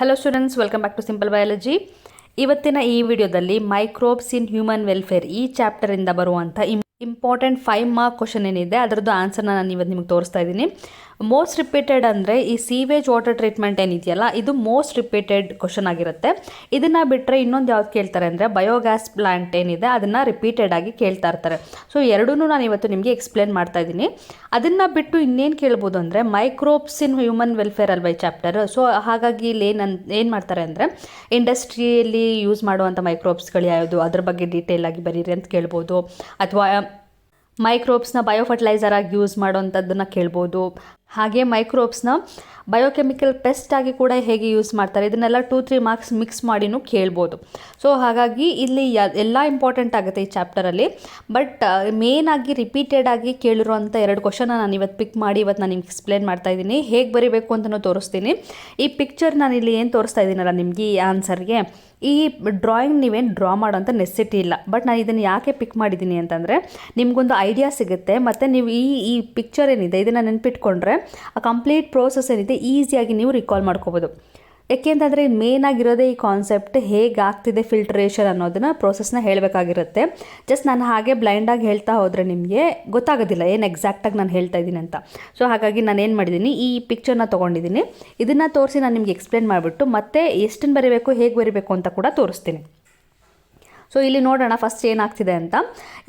Hello students welcome back to simple biology ಇವತ್ತಿನ ಈ ವಿಡಿಯೋದಲ್ಲಿ ಮೈಕ್ರೋಬ್ಸ್ ಇನ್ ಹ್ಯೂಮನ್ ವೆಲ್ಫೇರ್ ಈ ಚಾಪ್ಟರಿಂದ ಬರುವಂಥ ಇಂಪಾರ್ಟೆಂಟ್ ಫೈವ್ ಮಾರ್ಕ್ ಕ್ವಶನ್ ಏನಿದೆ, ಅದರದ್ದು ಆನ್ಸರ್ನ ನಾನು ಇವತ್ತು ನಿಮಗೆ ತೋರಿಸ್ತಾ ಇದ್ದೀನಿ. ಮೋಸ್ಟ್ ರಿಪೀಟೆಡ್ ಅಂದರೆ ಈ ಸೀವೇಜ್ ವಾಟರ್ ಟ್ರೀಟ್ಮೆಂಟ್ ಏನಿದೆಯಲ್ಲ, ಇದು ಮೋಸ್ಟ್ ರಿಪೀಟೆಡ್ ಕ್ವಶನ್ ಆಗಿರುತ್ತೆ. ಇದನ್ನು ಬಿಟ್ಟರೆ ಇನ್ನೊಂದು ಯಾವ್ದು ಕೇಳ್ತಾರೆ ಅಂದರೆ ಬಯೋಗ್ಯಾಸ್ ಪ್ಲಾಂಟ್ ಏನಿದೆ, ಅದನ್ನು ರಿಪೀಟೆಡ್ ಆಗಿ ಕೇಳ್ತಾ ಇರ್ತಾರೆ. ಸೊ ಎರಡೂ ನಾನು ಇವತ್ತು ನಿಮಗೆ ಎಕ್ಸ್ಪ್ಲೇನ್ ಮಾಡ್ತಾ ಇದ್ದೀನಿ. ಅದನ್ನು ಬಿಟ್ಟು ಇನ್ನೇನು ಕೇಳ್ಬೋದು ಅಂದರೆ ಮೈಕ್ರೋಬ್ಸ್ ಇನ್ ಹ್ಯೂಮನ್ ವೆಲ್ಫೇರ್ ಅಲ್ವೈ ಚಾಪ್ಟರ್ ಸೊ ಹಾಗಾಗಿ ಇಲ್ಲಿ ಏನು ಏನು ಮಾಡ್ತಾರೆ ಅಂದರೆ ಇಂಡಸ್ಟ್ರಿಯಲ್ಲಿ ಯೂಸ್ ಮಾಡುವಂಥ ಮೈಕ್ರೋಬ್ಸ್ಗಳು ಯಾವುದು? ಅದ್ರ ಬಗ್ಗೆ ಡೀಟೇಲ್ ಆಗಿ ಬರೀರಿ ಅಂತ ಕೇಳ್ಬೋದು. ಅಥವಾ ಮೈಕ್ರೋಬ್ಸ್ನ ಬಯೋ ಫರ್ಟಿಲೈಸರ್ ಆಗಿ ಯೂಸ್ ಮಾಡೋವಂಥದ್ದನ್ನು ಕೇಳ್ಬೋದು. ಹಾಗೆ ಮೈಕ್ರೋಬ್ಸ್ನ ಬಯೋಕೆಮಿಕಲ್ ಪೆಸ್ಟ್ ಆಗಿ ಕೂಡ ಹೇಗೆ ಯೂಸ್ ಮಾಡ್ತಾರೆ, ಇದನ್ನೆಲ್ಲ ಟೂ ತ್ರೀ ಮಾರ್ಕ್ಸ್ ಮಿಕ್ಸ್ ಮಾಡಿನೂ ಕೇಳ್ಬೋದು. ಸೊ ಹಾಗಾಗಿ ಇಲ್ಲಿ ಎಲ್ಲ ಇಂಪಾರ್ಟೆಂಟ್ ಆಗುತ್ತೆ ಈ ಚಾಪ್ಟರಲ್ಲಿ ಬಟ್ ಮೇನ್ ಆಗಿ ರಿಪೀಟೆಡ್ ಆಗಿ ಕೇಳಿರುವಂಥ ಎರಡು ಕ್ವಶನ ನಾನು ಇವತ್ತು ಪಿಕ್ ಮಾಡಿ ಇವತ್ತು ನಾನು ನಿಮ್ಗೆ ಎಕ್ಸ್ಪ್ಲೇನ್ ಮಾಡ್ತಾ ಇದ್ದೀನಿ. ಹೇಗೆ ಬರಿಬೇಕು ಅಂತಲೂ ತೋರಿಸ್ತೀನಿ. ಈ ಪಿಕ್ಚರ್ ನಾನು ಇಲ್ಲಿ ಏನು ತೋರಿಸ್ತಾ ಇದ್ದೀನಲ್ಲ ನಿಮಗೆ ಈ ಆನ್ಸರ್ಗೆ ಈ ಡ್ರಾಯಿಂಗ್ ನೀವೇನು ಡ್ರಾ ಮಾಡೋಂಥ ನೆಸಿಟಿ ಇಲ್ಲ. ಬಟ್ ನಾನು ಇದನ್ನು ಯಾಕೆ ಪಿಕ್ ಮಾಡಿದ್ದೀನಿ ಅಂತಂದರೆ, ನಿಮಗೊಂದು ಐಡಿಯಾ ಸಿಗುತ್ತೆ. ಮತ್ತು ನೀವು ಈ ಈ ಪಿಕ್ಚರ್ ಏನಿದೆ, ಇದನ್ನು ನೆನ್ಪಿಟ್ಕೊಂಡ್ರೆ ಆ ಕಂಪ್ಲೀಟ್ ಪ್ರೋಸೆಸ್ ಏನಿದೆ ಈಸಿಯಾಗಿ ನೀವು ರಿಕಾಲ್ ಮಾಡ್ಕೋಬೋದು. ಯಾಕೆಂತಂದರೆ ಮೇನ್ ಆಗಿರೋದೇ ಈ ಕಾನ್ಸೆಪ್ಟ್ ಹೇಗೆ ಆಗ್ತಿದೆ ಫಿಲ್ಟ್ರೇಷನ್ ಅನ್ನೋದನ್ನ ಪ್ರೋಸೆಸ್ನ ಹೇಳಬೇಕಾಗಿರುತ್ತೆ. ಜಸ್ಟ್ ನಾನು ಹಾಗೆ ಬ್ಲೈಂಡಾಗಿ ಹೇಳ್ತಾ ಹೋದರೆ ನಿಮಗೆ ಗೊತ್ತಾಗೋದಿಲ್ಲ ಏನು ಎಕ್ಸಾಕ್ಟಾಗಿ ನಾನು ಹೇಳ್ತಾ ಇದ್ದೀನಿ ಅಂತ. ಸೊ ಹಾಗಾಗಿ ನಾನು ಏನು ಮಾಡಿದ್ದೀನಿ, ಈ ಪಿಕ್ಚರ್ನ ತೊಗೊಂಡಿದ್ದೀನಿ. ಇದನ್ನು ತೋರಿಸಿ ನಾನು ನಿಮಗೆ ಎಕ್ಸ್ಪ್ಲೇನ್ ಮಾಡಿಬಿಟ್ಟು ಮತ್ತೆ ಎಷ್ಟನ್ನು ಬರೀಬೇಕು, ಹೇಗೆ ಬರೀಬೇಕು ಅಂತ ಕೂಡ ತೋರಿಸ್ತೀನಿ. ಸೊ ಇಲ್ಲಿ ನೋಡೋಣ ಫಸ್ಟ್ ಏನಾಗ್ತಿದೆ ಅಂತ.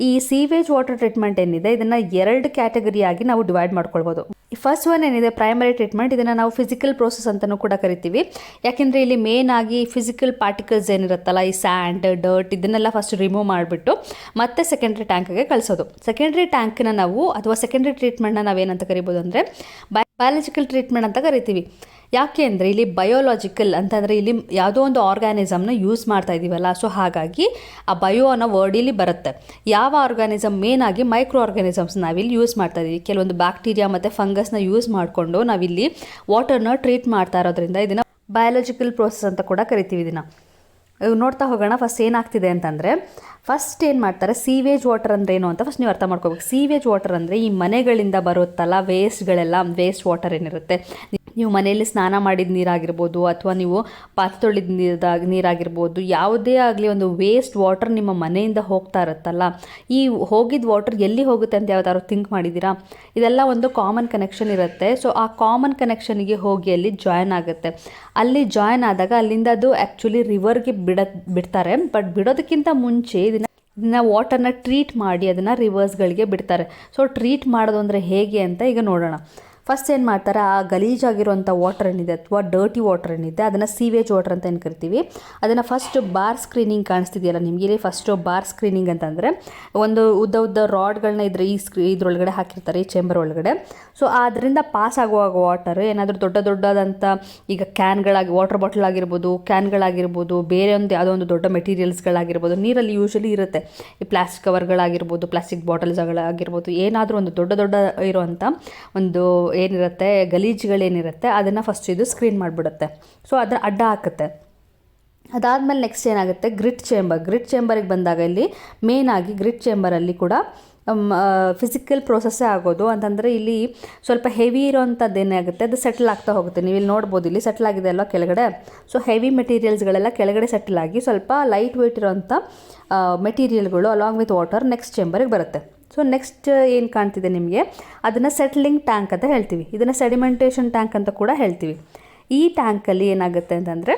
ಈ ಸೀವೇಜ್ ವಾಟರ್ ಟ್ರೀಟ್ಮೆಂಟ್ ಏನಿದೆ, ಇದನ್ನು ಎರಡು ಕ್ಯಾಟಗರಿಯಾಗಿ ನಾವು ಡಿವೈಡ್ ಮಾಡ್ಕೊಳ್ಬೋದು. ಫಸ್ಟ್ ಒನ್ ಏನಿದೆ ಪ್ರೈಮರಿ ಟ್ರೀಟ್ಮೆಂಟ್ ಇದನ್ನು ನಾವು ಫಿಸಿಕಲ್ ಪ್ರೋಸೆಸ್ ಅಂತಲೂ ಕೂಡ ಕರಿತೀವಿ. ಯಾಕೆಂದರೆ ಇಲ್ಲಿ ಮೇನ್ ಆಗಿ ಫಿಸಿಕಲ್ ಪಾರ್ಟಿಕಲ್ಸ್ ಏನಿರುತ್ತಲ್ಲ, ಈ ಸ್ಯಾಂಡ್ ಡರ್ಟ್ ಇದನ್ನೆಲ್ಲ ಫಸ್ಟ್ ರಿಮೂವ್ ಮಾಡಿಬಿಟ್ಟು ಮತ್ತೆ ಸೆಕೆಂಡ್ರಿ ಟ್ಯಾಂಕ್ಗೆ ಕಳಿಸೋದು. ಸೆಕೆಂಡ್ರಿ ಟ್ಯಾಂಕ್ನ ನಾವು, ಅಥವಾ ಸೆಕೆಂಡ್ರಿ ಟ್ರೀಟ್ಮೆಂಟ್ನ ನಾವೇನಂತ ಕರಿಬೋದು ಅಂದರೆ ಬಯಾಲಜಿಕಲ್ ಟ್ರೀಟ್ಮೆಂಟ್ ಅಂತ ಕರಿತೀವಿ. ಯಾಕೆ ಅಂದರೆ ಇಲ್ಲಿ ಬಯೋಲಾಜಿಕಲ್ ಅಂತಂದರೆ ಇಲ್ಲಿ ಯಾವುದೋ ಒಂದು ಆರ್ಗ್ಯಾನಿಸಮ್ನ ಯೂಸ್ ಮಾಡ್ತಾ ಇದ್ದೀವಲ್ಲ ಸೊ ಹಾಗಾಗಿ ಆ ಬಯೋ ಅನ್ನೋ ವರ್ಡ್ ಇಲ್ಲಿ ಬರುತ್ತೆ. ಯಾವ ಆರ್ಗ್ಯಾನಿಸಮ್ ಆಗಿ ಮೈಕ್ರೋ ಆರ್ಗ್ಯಾನಿಸಮ್ಸ್ ನಾವಿಲ್ಲಿ ಯೂಸ್ ಮಾಡ್ತಾ ಇದ್ದೀವಿ ಕೆಲವೊಂದು ಬ್ಯಾಕ್ಟೀರಿಯಾ ಮತ್ತು ಫಂಗಸ್ನ ಯೂಸ್ ಮಾಡಿಕೊಂಡು ನಾವಿಲ್ಲಿ ವಾಟರ್ನ ಟ್ರೀಟ್ ಮಾಡ್ತಾ ಇರೋದ್ರಿಂದ ಇದನ್ನು ಬಯಾಲಜಿಕಲ್ ಪ್ರೋಸೆಸ್ ಅಂತ ಕೂಡ ಕರಿತೀವಿ ಇದನ್ನು. ನೋಡ್ತಾ ಹೋಗೋಣ. ಫಸ್ಟ್ ಏನಾಗ್ತಿದೆ ಅಂತಂದರೆ ಫಸ್ಟ್ ಏನು ಮಾಡ್ತಾರೆ ಸೀವೇಜ್ ವಾಟರ್ ಅಂದರೆ ಏನು ಅಂತ ಫಸ್ಟ್ ನೀವು ಅರ್ಥ ಮಾಡ್ಕೋಬೇಕು. ಸೀವೇಜ್ ವಾಟರ್ ಅಂದರೆ ಈ ಮನೆಗಳಿಂದ ಬರುತ್ತಲ್ಲ ವೇಸ್ಟ್ಗಳೆಲ್ಲ ವೇಸ್ಟ್ ವಾಟರ್ ಏನಿರುತ್ತೆ. ನೀವು ಮನೆಯಲ್ಲಿ ಸ್ನಾನ ಮಾಡಿದ ನೀರಾಗಿರ್ಬೋದು ಅಥವಾ ನೀವು ಪಾತ್ರೆ ತೊಳೆದ ನೀರ್ದಾಗ ನೀರಾಗಿರ್ಬೋದು, ಯಾವುದೇ ಆಗಲಿ ಒಂದು ವೇಸ್ಟ್ ವಾಟರ್ ನಿಮ್ಮ ಮನೆಯಿಂದ ಹೋಗ್ತಾ ಇರುತ್ತಲ್ಲ. ಈ ಹೋಗಿದ್ದ ವಾಟರ್ ಎಲ್ಲಿ ಹೋಗುತ್ತೆ ಅಂತ ಯಾವ್ದಾದ್ರು ಥಿಂಕ್ ಮಾಡಿದ್ದೀರಾ ಇದೆಲ್ಲ ಒಂದು ಕಾಮನ್ ಕನೆಕ್ಷನ್ ಇರುತ್ತೆ. ಸೊ ಆ ಕಾಮನ್ ಕನೆಕ್ಷನ್ಗೆ ಹೋಗಿ ಅಲ್ಲಿ ಜಾಯ್ನ್ ಆಗುತ್ತೆ. ಅಲ್ಲಿ ಜಾಯ್ನ್ ಆದಾಗ ಅಲ್ಲಿಂದ ಅದು ಆ್ಯಕ್ಚುಲಿ ರಿವರ್ಗೆ ಬಿಡ, ಬಿಡ್ತಾರೆ. ಬಟ್ ಬಿಡೋದಕ್ಕಿಂತ ಮುಂಚೆ ಇದನ್ನು, ಇದನ್ನ ವಾಟರ್ನ ಟ್ರೀಟ್ ಮಾಡಿ ಅದನ್ನು ರಿವರ್ಸ್ಗಳಿಗೆ ಬಿಡ್ತಾರೆ. ಸೊ ಟ್ರೀಟ್ ಮಾಡೋದು ಅಂದರೆ ಹೇಗೆ ಅಂತ ಈಗ ನೋಡೋಣ. ಫಸ್ಟ್ ಏನು ಮಾಡ್ತಾರೆ, ಆ ಗಲೀಜಾಗಿರುವಂಥ ವಾಟರ್ ಏನಿದೆ ಅಥವಾ ಡರ್ಟಿ ವಾಟರ್ ಏನಿದೆ, ಅದನ್ನು ಸೀವೇಜ್ ವಾಟರ್ ಅಂತ ಏನು ಕರಿತೀವಿ? ಅದನ್ನು ಫಸ್ಟ್ ಬಾರ್ ಸ್ಕ್ರೀನಿಂಗ್ ಕಾಣಿಸ್ತಿದೆಯಲ್ಲ ನಿಮಗೆ? ಇಲ್ಲಿ ಫಸ್ಟು ಬಾರ್ ಸ್ಕ್ರೀನಿಂಗ್ ಅಂತಂದರೆ, ಒಂದು ಉದ್ದ ಉದ್ದ ರಾಡ್ಗಳನ್ನ ಇದ್ರ, ಈ ಸ್ಕ್ರೀ ಇದ್ರೊಳಗಡೆ ಹಾಕಿರ್ತಾರೆ, ಈ ಚೇಂಬರ್ ಒಳಗಡೆ. ಸೊ ಅದರಿಂದ ಪಾಸ್ ಆಗುವಾಗ ವಾಟರ್ ಏನಾದರೂ ದೊಡ್ಡ ದೊಡ್ಡದಂಥ ಈಗ ಕ್ಯಾನ್ಗಳಾಗಿ ವಾಟರ್ ಬಾಟಲ್ ಆಗಿರ್ಬೋದು ಕ್ಯಾನ್ಗಳಾಗಿರ್ಬೋದು ಬೇರೆ ಒಂದು ಯಾವುದೋ ಒಂದು ದೊಡ್ಡ ಮೆಟೀರಿಯಲ್ಸ್ಗಳಾಗಿರ್ಬೋದು ನೀರಲ್ಲಿ ಯೂಶಲಿ ಇರುತ್ತೆ. ಈ ಪ್ಲಾಸ್ಟಿಕ್ ಕವರ್ಗಳಾಗಿರ್ಬೋದು ಪ್ಲಾಸ್ಟಿಕ್ ಬಾಟಲ್ಸ್ಗಳಾಗಿರ್ಬೋದು ಏನಾದರೂ ಒಂದು ದೊಡ್ಡ ದೊಡ್ಡ ಇರುವಂಥ ಒಂದು ಏನಿರುತ್ತೆ, ಗಲೀಜುಗಳೇನಿರುತ್ತೆ, ಅದನ್ನು ಫಸ್ಟ್ ಇದು ಸ್ಕ್ರೀನ್ ಮಾಡಿಬಿಡುತ್ತೆ. ಸೊ ಅದನ್ನು ಅಡ್ಡ ಹಾಕುತ್ತೆ. ಅದಾದಮೇಲೆ ನೆಕ್ಸ್ಟ್ ಏನಾಗುತ್ತೆ? ಗ್ರಿಟ್ ಚೇಂಬರ್ ಗ್ರಿಟ್ ಚೇಂಬರಿಗೆ ಬಂದಾಗ ಇಲ್ಲಿ ಮೇಯ್ನಾಗಿ ಗ್ರಿಟ್ ಚೇಂಬರಲ್ಲಿ ಕೂಡ ಫಿಸಿಕಲ್ ಪ್ರೋಸೆಸ್ಸೇ ಆಗೋದು. ಅಂತಂದರೆ ಇಲ್ಲಿ ಸ್ವಲ್ಪ ಹೆವಿ ಇರೋವಂಥದ್ದು ಏನಾಗುತ್ತೆ ಅದು ಸೆಟಲ್ ಆಗ್ತಾ ಹೋಗುತ್ತೆ. ನೀವು ಇಲ್ಲಿ ನೋಡ್ಬೋದು, ಇಲ್ಲಿ ಸೆಟಲ್ ಆಗಿದೆ ಅಲ್ವಾ ಕೆಳಗಡೆ? ಸೊ ಹೆವಿ ಮೆಟೀರಿಯಲ್ಸ್ಗಳೆಲ್ಲ ಕೆಳಗಡೆ ಸೆಟಲ್ ಆಗಿ ಸ್ವಲ್ಪ ಲೈಟ್ ವೆಯ್ಟ್ ಇರೋವಂಥ ಮೆಟೀರಿಯಲ್ಗಳು ಅಲಾಂಗ್ ವಿತ್ ವಾಟರ್ ನೆಕ್ಸ್ಟ್ ಚೇಂಬರಿಗೆ ಬರುತ್ತೆ. ಸೊ ನೆಕ್ಸ್ಟ್ ಏನು ಕಾಣ್ತಿದೆ ನಿಮಗೆ? ಅದನ್ನು ಸೆಟ್ಲಿಂಗ್ ಟ್ಯಾಂಕ್ ಅಂತ ಹೇಳ್ತೀವಿ. ಇದನ್ನು ಸೆಡಿಮೆಂಟೇಷನ್ ಟ್ಯಾಂಕ್ ಅಂತ ಕೂಡ ಹೇಳ್ತೀವಿ. ಈ ಟ್ಯಾಂಕಲ್ಲಿ ಏನಾಗುತ್ತೆ ಅಂತಂದರೆ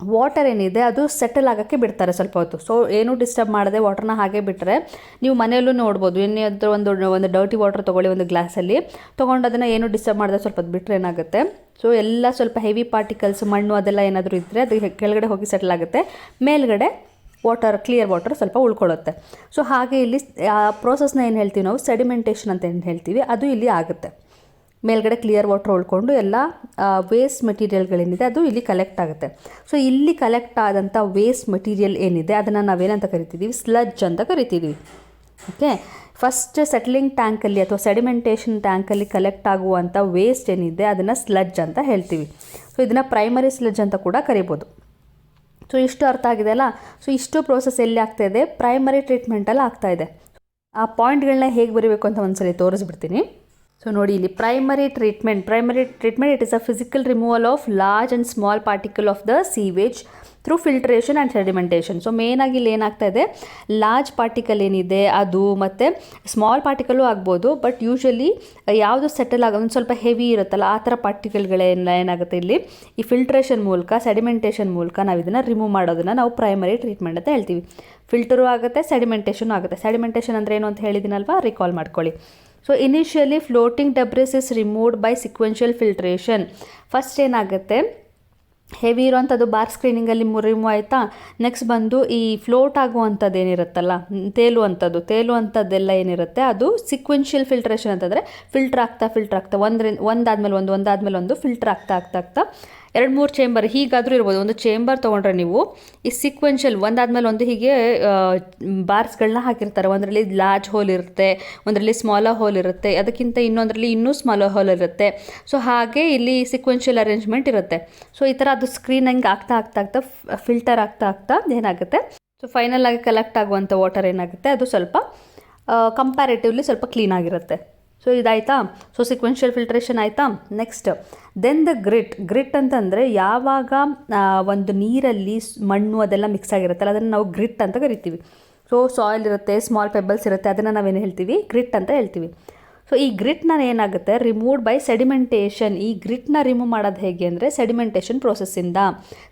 ವಾಟರ್ ಏನಿದೆ, ಅದು ಸೆಟಲ್ ಆಗೋಕ್ಕೆ ಬಿಡ್ತಾರೆ ಸ್ವಲ್ಪ ಹೊತ್ತು. ಸೊ ಏನೂ ಡಿಸ್ಟರ್ಬ್ ಮಾಡದೆ ವಾಟರ್ನ ಹಾಗೆ ಬಿಟ್ಟರೆ ನೀವು ಮನೆಯಲ್ಲೂ ನೋಡ್ಬೋದು, ಏನಾದರೂ ಒಂದು ಒಂದು ಡರ್ಟಿ ವಾಟರ್ ತೊಗೊಳ್ಳಿ ಒಂದು ಗ್ಲಾಸಲ್ಲಿ ತೊಗೊಂಡು ಅದನ್ನು ಏನೂ ಡಿಸ್ಟರ್ಬ್ ಮಾಡದೆ ಸ್ವಲ್ಪ ಹೊತ್ತು ಬಿಟ್ಟರೆ ಏನಾಗುತ್ತೆ? ಸೊ ಎಲ್ಲ ಸ್ವಲ್ಪ ಹೆವಿ ಪಾರ್ಟಿಕಲ್ಸ್ ಮಣ್ಣು ಅದೆಲ್ಲ ಏನಾದರೂ ಇದ್ದರೆ ಅದು ಕೆಳಗಡೆ ಹೋಗಿ ಸೆಟಲ್ ಆಗುತ್ತೆ. ಮೇಲ್ಗಡೆ ವಾಟರ್ ಕ್ಲಿಯರ್ ವಾಟರ್ ಸ್ವಲ್ಪ ಉಳ್ಕೊಳ್ಳುತ್ತೆ. ಸೊ ಹಾಗೆ ಇಲ್ಲಿ ಆ ಪ್ರೋಸೆಸ್ನ ಏನು ಹೇಳ್ತೀವಿ ನಾವು? ಸೆಡಿಮೆಂಟೇಷನ್ ಅಂತ ಏನು ಹೇಳ್ತೀವಿ? ಅದು ಇಲ್ಲಿ ಆಗುತ್ತೆ. ಮೇಲ್ಗಡೆ ಕ್ಲಿಯರ್ ವಾಟರ್ ಉಳ್ಕೊಂಡು ಎಲ್ಲ ವೇಸ್ಟ್ ಮೆಟೀರಿಯಲ್ಗಳೇನಿದೆ ಅದು ಇಲ್ಲಿ ಕಲೆಕ್ಟ್ ಆಗುತ್ತೆ. ಸೊ ಇಲ್ಲಿ ಕಲೆಕ್ಟ್ ಆದಂಥ ವೇಸ್ಟ್ ಮೆಟೀರಿಯಲ್ ಏನಿದೆ, ಅದನ್ನು ನಾವೇನಂತ ಕರಿತಿದ್ದೀವಿ ಸ್ಲಜ್ ಅಂತ ಕರಿತಿದ್ದೀವಿ ಓಕೆ ಫಸ್ಟ್ ಸೆಟ್ಲಿಂಗ್ ಟ್ಯಾಂಕಲ್ಲಿ ಅಥವಾ ಸೆಡಿಮೆಂಟೇಷನ್ ಟ್ಯಾಂಕಲ್ಲಿ ಕಲೆಕ್ಟ್ ಆಗುವಂಥ ವೇಸ್ಟ್ ಏನಿದೆ, ಅದನ್ನು ಸ್ಲಜ್ ಅಂತ ಹೇಳ್ತೀವಿ. ಸೊ ಇದನ್ನು ಪ್ರೈಮರಿ ಸ್ಲಜ್ ಅಂತ ಕೂಡ ಕರಿಬೋದು. ಸೊ ಇಷ್ಟು ಅರ್ಥ ಆಗಿದೆ ಅಲ್ಲ? ಸೊ ಇಷ್ಟು ಪ್ರೋಸೆಸ್ ಎಲ್ಲಿ ಆಗ್ತಾ ಇದೆ? ಪ್ರೈಮರಿ ಟ್ರೀಟ್ಮೆಂಟಲ್ಲಿ ಆಗ್ತಾ ಇದೆ. ಆ ಪಾಯಿಂಟ್ಗಳನ್ನ ಹೇಗೆ ಬರೀಬೇಕು ಅಂತ ಒಂದ್ಸಲಿ ತೋರಿಸ್ಬಿಡ್ತೀನಿ. ಸೊ ನೋಡಿ, ಇಲ್ಲಿ primary treatment primary treatment it is a physical removal of large and small particle of the sewage through filtration and sedimentation so ಮೇನಾಗಿ ಇಲ್ಲಿ ಏನಾಗ್ತಾ ಇದೆ? ಲಾರ್ಜ್ ಪಾರ್ಟಿಕಲ್ ಏನಿದೆ, ಅದು ಮತ್ತು ಸ್ಮಾಲ್ ಪಾರ್ಟಿಕಲು ಆಗ್ಬೋದು ಬಟ್ ಯೂಶ್ವಲಿ ಯಾವುದು ಸೆಟಲ್ ಆಗ, ಒಂದು ಸ್ವಲ್ಪ ಹೆವಿ ಇರುತ್ತಲ್ಲ, ಆ ಥರ ಪಾರ್ಟಿಕಲ್ಗಳೇನ ಏನಾಗುತ್ತೆ ಇಲ್ಲಿ? ಈ ಫಿಲ್ಟ್ರೇಷನ್ ಮೂಲಕ ಸೆಡಿಮೆಂಟೇಷನ್ ಮೂಲಕ ನಾವು ಇದನ್ನು ರಿಮೂವ್ ಮಾಡೋದನ್ನು ನಾವು ಪ್ರೈಮರಿ ಟ್ರೀಟ್ಮೆಂಟ್ ಅಂತ ಹೇಳ್ತೀವಿ. ಫಿಲ್ಟರು ಆಗುತ್ತೆ ಸೆಡಿಮೆಂಟೇಷನ್ ಆಗುತ್ತೆ. ಸೆಡಿಮೆಂಟೇಷನ್ ಅಂದರೆ ಏನು ಅಂತ ಹೇಳಿದ್ದೀನಲ್ವಾ? ರಿಕಾಲ್ ಮಾಡ್ಕೊಳ್ಳಿ. So initially floating debris is removed by sequential filtration first ಏನಾಗುತ್ತೆ? ಹೆವಿ ಇರೋವಂಥದ್ದು ಬಾರ್ ಸ್ಕ್ರೀನಿಂಗಲ್ಲಿ ರಿಮೂವ್ ಆಯಿತಾ? ನೆಕ್ಸ್ಟ್ ಬಂದು ಈ ಫ್ಲೋಟ್ ಆಗುವಂಥದ್ದು ಏನಿರುತ್ತಲ್ಲ, ತೇಲುವಂಥದ್ದು, ತೇಲುವಂಥದ್ದೆಲ್ಲ ಏನಿರುತ್ತೆ? ಅದು ಸಿಕ್ವೆನ್ಷಿಯಲ್ ಫಿಲ್ಟ್ರೇಷನ್ ಅಂತಂದರೆ ಫಿಲ್ಟ್ರ್ ಆಗ್ತಾ ಫಿಲ್ಟ್ರ್ ಆಗ್ತಾ, ಒಂದರಿಂದ ಒಂದಾದ್ಮೇಲೆ ಒಂದು ಒಂದಾದ್ಮೇಲೆ ಒಂದು ಫಿಲ್ಟ್ರ್ ಆಗ್ತಾ ಆಗ್ತಾ ಆಗ್ತಾ. ಎರಡು ಮೂರು ಚೇಂಬರ್ ಹೀಗಾದರೂ ಇರ್ಬೋದು. ಒಂದು ಚೇಂಬರ್ ತೊಗೊಂಡ್ರೆ ನೀವು ಈ ಸೀಕ್ವೆನ್ಷಿಯಲ್ ಒಂದಾದ್ಮೇಲೆ ಒಂದು ಹೀಗೆ ಬಾರ್ಸ್ಗಳನ್ನ ಹಾಕಿರ್ತಾರೆ. ಒಂದರಲ್ಲಿ ಲಾರ್ಜ್ ಹೋಲ್ ಇರುತ್ತೆ, ಒಂದರಲ್ಲಿ ಸ್ಮಾಲ ಹೋಲ್ ಇರುತ್ತೆ, ಅದಕ್ಕಿಂತ ಇನ್ನೊಂದರಲ್ಲಿ ಇನ್ನೂ ಸ್ಮಾಲ ಹೋಲ್ ಇರುತ್ತೆ. ಸೊ ಹಾಗೆ ಇಲ್ಲಿ ಸಿಕ್ವೆನ್ಷಿಯಲ್ ಅರೇಂಜ್ಮೆಂಟ್ ಇರುತ್ತೆ. ಸೊ ಈ ಥರ ಅದು ಸ್ಕ್ರೀನ್ ಹಂಗೆ ಆಗ್ತಾ ಆಗ್ತಾ ಆಗ್ತಾ ಫಿಲ್ಟರ್ ಆಗ್ತಾ ಆಗ್ತಾ ಏನಾಗುತ್ತೆ? ಸೊ ಫೈನಲ್ ಆಗಿ ಕಲೆಕ್ಟ್ ಆಗುವಂಥ ವಾಟರ್ ಏನಾಗುತ್ತೆ? ಅದು ಸ್ವಲ್ಪ ಕಂಪ್ಯಾರೇಟಿವ್ಲಿ ಸ್ವಲ್ಪ ಕ್ಲೀನ್ ಆಗಿರುತ್ತೆ. ಸೊ ಇದಾಯ್ತಾ? ಸೊ ಸಿಕ್ವೆನ್ಷಿಯಲ್ ಫಿಲ್ಟ್ರೇಷನ್ ಆಯಿತಾ? Next then the grit grit ಅಂತಂದರೆ ಯಾವಾಗ ಒಂದು ನೀರಲ್ಲಿ ಮಣ್ಣು ಅದೆಲ್ಲ ಮಿಕ್ಸ್ ಆಗಿರುತ್ತಲ್ಲ, ಅದನ್ನು ನಾವು ಗ್ರಿಟ್ ಅಂತ ಕರಿತೀವಿ. ಸೊ ಸಾಯಿಲ್ ಇರುತ್ತೆ ಸ್ಮಾಲ್ ಪೆಬಲ್ಸ್ ಇರುತ್ತೆ, ಅದನ್ನು ನಾವೇನು ಹೇಳ್ತೀವಿ? ಗ್ರಿಟ್ ಅಂತ ಹೇಳ್ತೀವಿ. ಸೊ ಈ ಗ್ರಿಟ್ನ ಏನಾಗುತ್ತೆ? ರಿಮೂವ್ಡ್ ಬೈ ಸೆಡಿಮೆಂಟೇಷನ್ ಈ ಗ್ರಿಟ್ನ ರಿಮೂವ್ ಮಾಡೋದು ಹೇಗೆ ಅಂದರೆ ಸೆಡಿಮೆಂಟೇಷನ್ ಪ್ರೋಸೆಸ್ಸಿಂದ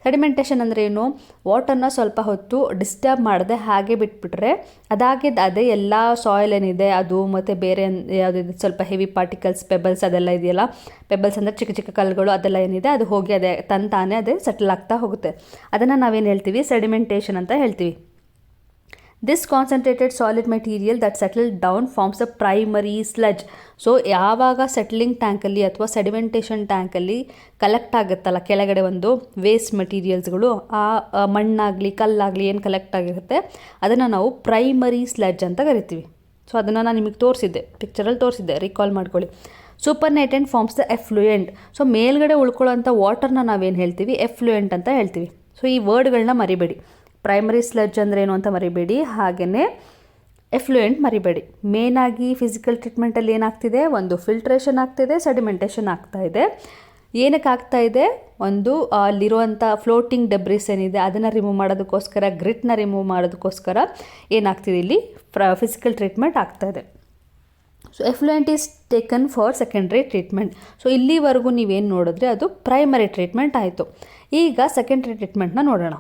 ಸೆಡಿಮೆಂಟೇಷನ್ ಅಂದರೆ ಏನು? ವಾಟರ್ನ ಸ್ವಲ್ಪ ಹೊತ್ತು ಡಿಸ್ಟರ್ಬ್ ಮಾಡದೆ ಹಾಗೆ ಬಿಟ್ಬಿಟ್ರೆ ಅದಾಗಿದ್ದು ಅದೇ ಎಲ್ಲ ಸಾಯಿಲ್ ಏನಿದೆ, ಅದು ಮತ್ತು ಬೇರೆ ಯಾವುದಿದೆ ಸ್ವಲ್ಪ ಹೆವಿ ಪಾರ್ಟಿಕಲ್ಸ್ ಪೆಬಲ್ಸ್ ಅದೆಲ್ಲ ಇದೆಯಲ್ಲ? ಪೆಬಲ್ಸ್ ಅಂದರೆ ಚಿಕ್ಕ ಚಿಕ್ಕ ಕಲ್ಲುಗಳು ಅದೆಲ್ಲ ಏನಿದೆ, ಅದು ಹೋಗಿ ಅದೇ ತನ್ ತಾನೇ ಅದೇ ಸೆಟಲ್ ಆಗ್ತಾ ಹೋಗುತ್ತೆ. ಅದನ್ನು ನಾವೇನು ಹೇಳ್ತೀವಿ? ಸೆಡಿಮೆಂಟೇಷನ್ ಅಂತ ಹೇಳ್ತೀವಿ. This concentrated solid material that settle down forms a primary sludge so ಯಾವಾಗ ಸೆಟ್ಲಿಂಗ್ ಟ್ಯಾಂಕಲ್ಲಿ ಅಥವಾ ಸೆಡಿಮೆಂಟೇಷನ್ ಟ್ಯಾಂಕಲ್ಲಿ ಕಲೆಕ್ಟ್ ಆಗುತ್ತಲ್ಲ, ಕೆಳಗಡೆ ಒಂದು ವೇಸ್ಟ್ ಮೆಟೀರಿಯಲ್ಸ್ಗಳು ಆ ಮಣ್ಣಾಗಲಿ, ಕಲ್ಲಾಗಲಿ ಏನು ಕಲೆಕ್ಟ್ ಆಗಿರುತ್ತೆ, ಅದನ್ನು ನಾವು ಪ್ರೈಮರಿ ಸ್ಲಜ್ ಅಂತ ಕರಿತೀವಿ. ಸೊ ಅದನ್ನು ನಾನು ನಿಮಗೆ ತೋರಿಸಿದ್ದೆ ಪಿಕ್ಚರಲ್ಲಿ ತೋರಿಸಿದ್ದೆ ರಿಕಾಲ್ ಮಾಡ್ಕೊಳ್ಳಿ. Supernatant forms the effluent so ಮೇಲ್ಗಡೆ ಉಳ್ಕೊಳ್ಳೋಂಥ ವಾಟರ್ನ ನಾವೇನು ಹೇಳ್ತೀವಿ? ಎಫ್ಲೂಯೆಂಟ್ ಅಂತ ಹೇಳ್ತೀವಿ. ಸೊ ಈ ವರ್ಡ್ಗಳನ್ನ ಮರಿಬೇಡಿ. ಪ್ರೈಮರಿ ಸ್ಲಜ್ ಅಂದರೆ ಏನು ಅಂತ ಮರಿಬೇಡಿ ಹಾಗೆಯೇ ಎಫ್ಲೂಯೆಂಟ್ ಮರಿಬೇಡಿ. ಮೇನಾಗಿ ಫಿಸಿಕಲ್ ಟ್ರೀಟ್ಮೆಂಟಲ್ಲಿ ಏನಾಗ್ತಿದೆ? ಒಂದು ಫಿಲ್ಟ್ರೇಷನ್ ಆಗ್ತಿದೆ ಸೆಡಿಮೆಂಟೇಷನ್ ಆಗ್ತಾ ಇದೆ. ಏನಕ್ಕೆ ಆಗ್ತಾ ಇದೆ? ಒಂದು ಅಲ್ಲಿರುವಂಥ ಫ್ಲೋಟಿಂಗ್ ಡೆಬ್ರಿಸ್ ಏನಿದೆ, ಅದನ್ನು ರಿಮೂವ್ ಮಾಡೋದಕ್ಕೋಸ್ಕರ ಗ್ರಿಟ್ನ ರಿಮೂವ್ ಮಾಡೋದಕ್ಕೋಸ್ಕರ ಏನಾಗ್ತಿದೆ ಇಲ್ಲಿ? ಫಿಸಿಕಲ್ ಟ್ರೀಟ್ಮೆಂಟ್ ಆಗ್ತಾ ಇದೆ. So effluent is taken for secondary treatment so ಇಲ್ಲಿವರೆಗೂ ನೀವೇನು ನೋಡಿದ್ರೆ? ಅದು ಪ್ರೈಮರಿ ಟ್ರೀಟ್ಮೆಂಟ್ ಆಯಿತು. ಈಗ ಸೆಕೆಂಡ್ರಿ ಟ್ರೀಟ್ಮೆಂಟ್ನ ನೋಡೋಣ.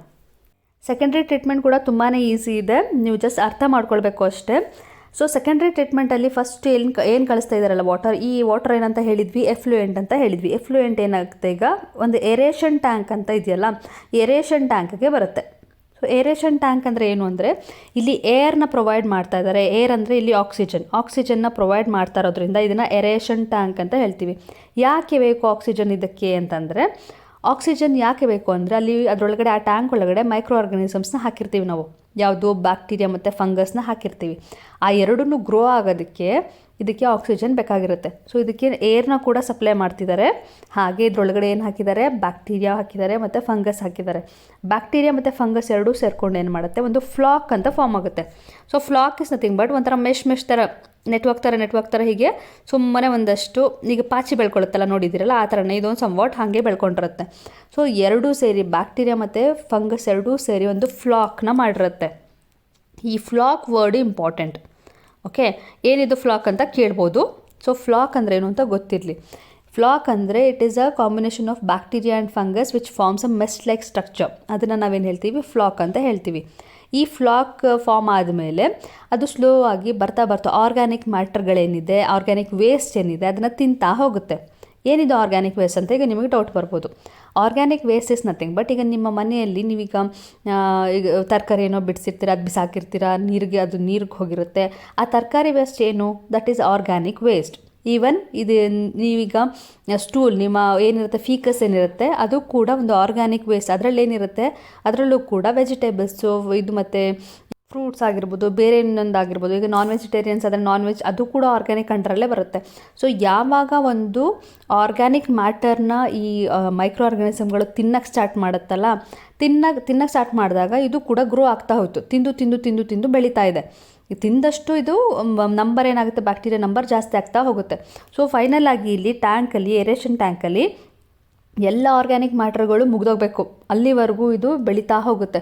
ಸೆಕೆಂಡ್ರಿ ಟ್ರೀಟ್ಮೆಂಟ್ ಕೂಡ ತುಂಬಾ ಈಸಿ ಇದೆ. ನೀವು ಜಸ್ಟ್ ಅರ್ಥ ಮಾಡ್ಕೊಳ್ಬೇಕು ಅಷ್ಟೇ. ಸೊ ಸೆಕೆಂಡ್ರಿ ಟ್ರೀಟ್ಮೆಂಟಲ್ಲಿ ಫಸ್ಟ್ ಏನು ಏನು ಕಳಿಸ್ತಾ ಇದ್ದಾರಲ್ಲ ವಾಟರ್ ಈ ವಾಟರ್ ಏನಂತ ಹೇಳಿದ್ವಿ ಎಫ್ಲೂಯೆಂಟ್ ಅಂತ ಹೇಳಿದ್ವಿ. ಎಫ್ಲೂಯೆಂಟ್ ಏನಾಗುತ್ತೆ ಈಗ? ಒಂದು ಏರೇಷನ್ ಟ್ಯಾಂಕ್ ಅಂತ ಇದೆಯಲ್ಲ ಏರೇಷನ್ ಟ್ಯಾಂಕ್ಗೆ ಬರುತ್ತೆ. ಸೊ ಏರೇಷನ್ ಟ್ಯಾಂಕ್ ಅಂದರೆ ಏನು ಅಂದರೆ, ಇಲ್ಲಿ ಏರ್ನ ಪ್ರೊವೈಡ್ ಮಾಡ್ತಾ ಇದ್ದಾರೆ. ಏರ್ ಅಂದರೆ ಇಲ್ಲಿ ಆಕ್ಸಿಜನ್ ಆಕ್ಸಿಜನ್ನ ಪ್ರೊವೈಡ್ ಮಾಡ್ತಾ ಇರೋದ್ರಿಂದ ಇದನ್ನು ಏರೇಷನ್ ಟ್ಯಾಂಕ್ ಅಂತ ಹೇಳ್ತೀವಿ. ಯಾಕೆ ಬೇಕು ಆಕ್ಸಿಜನ್ ಇದಕ್ಕೆ ಅಂತಂದರೆ ಆಕ್ಸಿಜನ್ ಯಾಕೆ ಬೇಕು ಅಂದರೆ ಅಲ್ಲಿ ಅದರೊಳಗಡೆ ಆ ಟ್ಯಾಂಕ್ ಒಳಗಡೆ ಮೈಕ್ರೋ ಆರ್ಗನಿಸಮ್ಸ್ನ ಹಾಕಿರ್ತೀವಿ ನಾವು. ಯಾವುದು ಬ್ಯಾಕ್ಟೀರಿಯಾ ಮತ್ತು ಫಂಗಸ್ನ ಹಾಕಿರ್ತೀವಿ. ಆ ಎರಡನ್ನೂ ಗ್ರೋ ಆಗೋದಕ್ಕೆ ಇದಕ್ಕೆ ಆಕ್ಸಿಜನ್ ಬೇಕಾಗಿರುತ್ತೆ. ಸೊ ಇದಕ್ಕೆ ಏರ್ನ ಕೂಡ ಸಪ್ಲೈ ಮಾಡ್ತಿದ್ದಾರೆ. ಹಾಗೆ ಇದರೊಳಗಡೆ ಏನು ಹಾಕಿದ್ದಾರೆ? ಬ್ಯಾಕ್ಟೀರಿಯಾ ಹಾಕಿದ್ದಾರೆ ಮತ್ತು ಫಂಗಸ್ ಹಾಕಿದ್ದಾರೆ. ಬ್ಯಾಕ್ಟೀರಿಯಾ ಮತ್ತು ಫಂಗಸ್ ಎರಡೂ ಸೇರ್ಕೊಂಡು ಏನು ಮಾಡುತ್ತೆ? ಒಂದು ಫ್ಲಾಕ್ ಅಂತ ಫಾರ್ಮ್ ಆಗುತ್ತೆ. So floc is nothing but ಒಂಥರ ಮೆಶ್ ಮೆಶ್ ಥರ ನೆಟ್ವರ್ಕ್ ಥರ ನೆಟ್ವರ್ಕ್ ಥರ ಹೀಗೆ ಸುಮ್ಮನೆ ಒಂದಷ್ಟು, ಈಗ ಪಾಚಿ ಬೆಳ್ಕೊಳ್ಳುತ್ತಲ್ಲ ನೋಡಿದ್ದೀರಲ್ಲ, ಆ ಥರನೇ ಇದೊಂದು ಸಂವಾಟ್ ಹಾಗೆ ಬೆಳ್ಕೊಂಡಿರುತ್ತೆ. ಸೊ ಎರಡೂ ಸೇರಿ ಬ್ಯಾಕ್ಟೀರಿಯಾ ಮತ್ತು ಫಂಗಸ್ ಎರಡೂ ಸೇರಿ ಒಂದು ಫ್ಲಾಕ್ನ ಮಾಡಿರುತ್ತೆ. ಈ ಫ್ಲಾಕ್ ವರ್ಡ್ ಇಂಪಾರ್ಟೆಂಟ್ ಓಕೆ ಏನಿದು ಫ್ಲಾಕ್ ಅಂತ ಕೇಳ್ಬೋದು. ಸೊ ಫ್ಲಾಕ್ ಅಂದರೆ ಏನು ಅಂತ ಗೊತ್ತಿರಲಿ. ಫ್ಲಾಕ್ ಅಂದರೆ it is a combination of bacteria and fungus which forms a mesh like structure ಅದನ್ನು ನಾವೇನು ಹೇಳ್ತೀವಿ? ಫ್ಲಾಕ್ ಅಂತ ಹೇಳ್ತೀವಿ. ಈ ಫ್ಲಾಕ್ ಫಾರ್ಮ್ ಆದಮೇಲೆ ಅದು ಸ್ಲೋ ಆಗಿ ಬರ್ತಾ ಬರ್ತಾ ಆರ್ಗ್ಯಾನಿಕ್ ಮ್ಯಾಟ್ರ್ಗಳೇನಿದೆ ಆರ್ಗ್ಯಾನಿಕ್ ವೇಸ್ಟ್ ಏನಿದೆ, ಅದನ್ನು ತಿಂತಾ ಹೋಗುತ್ತೆ. ಏನಿದು ಆರ್ಗ್ಯಾನಿಕ್ ವೇಸ್ಟ್ ಅಂತ ಈಗ ನಿಮಗೆ ಡೌಟ್ ಬರ್ಬೋದು. Organic waste is nothing but ಈಗ ನಿಮ್ಮ ಮನೆಯಲ್ಲಿ ನೀವೀಗ ಈಗ ತರಕಾರಿ ಏನೋ ಬಿಡಿಸಿರ್ತೀರ, ಅದು ಬಿಸಾಕಿರ್ತೀರ, ನೀರಿಗೆ ಅದು ನೀರಿಗೆ ಹೋಗಿರುತ್ತೆ. ಆ ತರಕಾರಿ ವೇಸ್ಟ್ ಏನು? That is organic waste even ಇದು ನೀವೀಗ ಸ್ಟೂಲ್ ನಿಮ್ಮ ಏನಿರುತ್ತೆ ಫೀಕಸ್ ಏನಿರುತ್ತೆ, ಅದು ಕೂಡ ಒಂದು ಆರ್ಗ್ಯಾನಿಕ್ ವೇಸ್ಟ್ ಅದರಲ್ಲಿ ಏನಿರುತ್ತೆ ಅದರಲ್ಲೂ ಕೂಡ ವೆಜಿಟೇಬಲ್ಸು ಇದು ಮತ್ತು ಫ್ರೂಟ್ಸ್ ಆಗಿರ್ಬೋದು, ಬೇರೆ ಇನ್ನೊಂದು ಆಗಿರ್ಬೋದು, ಈಗ ನಾನ್ ವೆಜಿಟೇರಿಯನ್ಸ್ ಆದರೆ ನಾನ್ ವೆಜ್ ಅದು ಕೂಡ ಆರ್ಗ್ಯಾನಿಕ್ ಅಂಡರಲ್ಲೇ ಬರುತ್ತೆ. ಸೊ ಯಾವಾಗ ಒಂದು ಆರ್ಗ್ಯಾನಿಕ್ ಮ್ಯಾಟರ್ನ ಈ ಮೈಕ್ರೋ ಆರ್ಗ್ಯಾನಿಸಮ್ಗಳು ತಿನ್ನಕ್ಕೆ ಸ್ಟಾರ್ಟ್ ಮಾಡುತ್ತಲ್ಲ ತಿನ್ನಕ್ಕೆ ತಿನ್ನಕ್ಕೆ ಸ್ಟಾರ್ಟ್ ಮಾಡಿದಾಗ ಇದು ಕೂಡ ಗ್ರೋ ಆಗ್ತಾ ಹೋಯಿತು. ತಿಂದು ತಿಂದು ತಿಂದು ತಿಂದು ಬೆಳೀತಾ ಇದೆ. ತಿಂದಷ್ಟು ಇದು ನಂಬರ್ ಏನಾಗುತ್ತೆ ಬ್ಯಾಕ್ಟೀರಿಯಾ ನಂಬರ್ ಜಾಸ್ತಿ ಆಗ್ತಾ ಹೋಗುತ್ತೆ. ಸೊ ಫೈನಲ್ ಆಗಿ ಇಲ್ಲಿ ಟ್ಯಾಂಕಲ್ಲಿ ಏರೇಷನ್ ಟ್ಯಾಂಕಲ್ಲಿ ಎಲ್ಲ ಆರ್ಗ್ಯಾನಿಕ್ ಮ್ಯಾಟ್ರ್ಗಳು ಮುಗ್ದೋಗ್ಬೇಕು. ಅಲ್ಲಿವರೆಗೂ ಇದು ಬೆಳೀತಾ ಹೋಗುತ್ತೆ.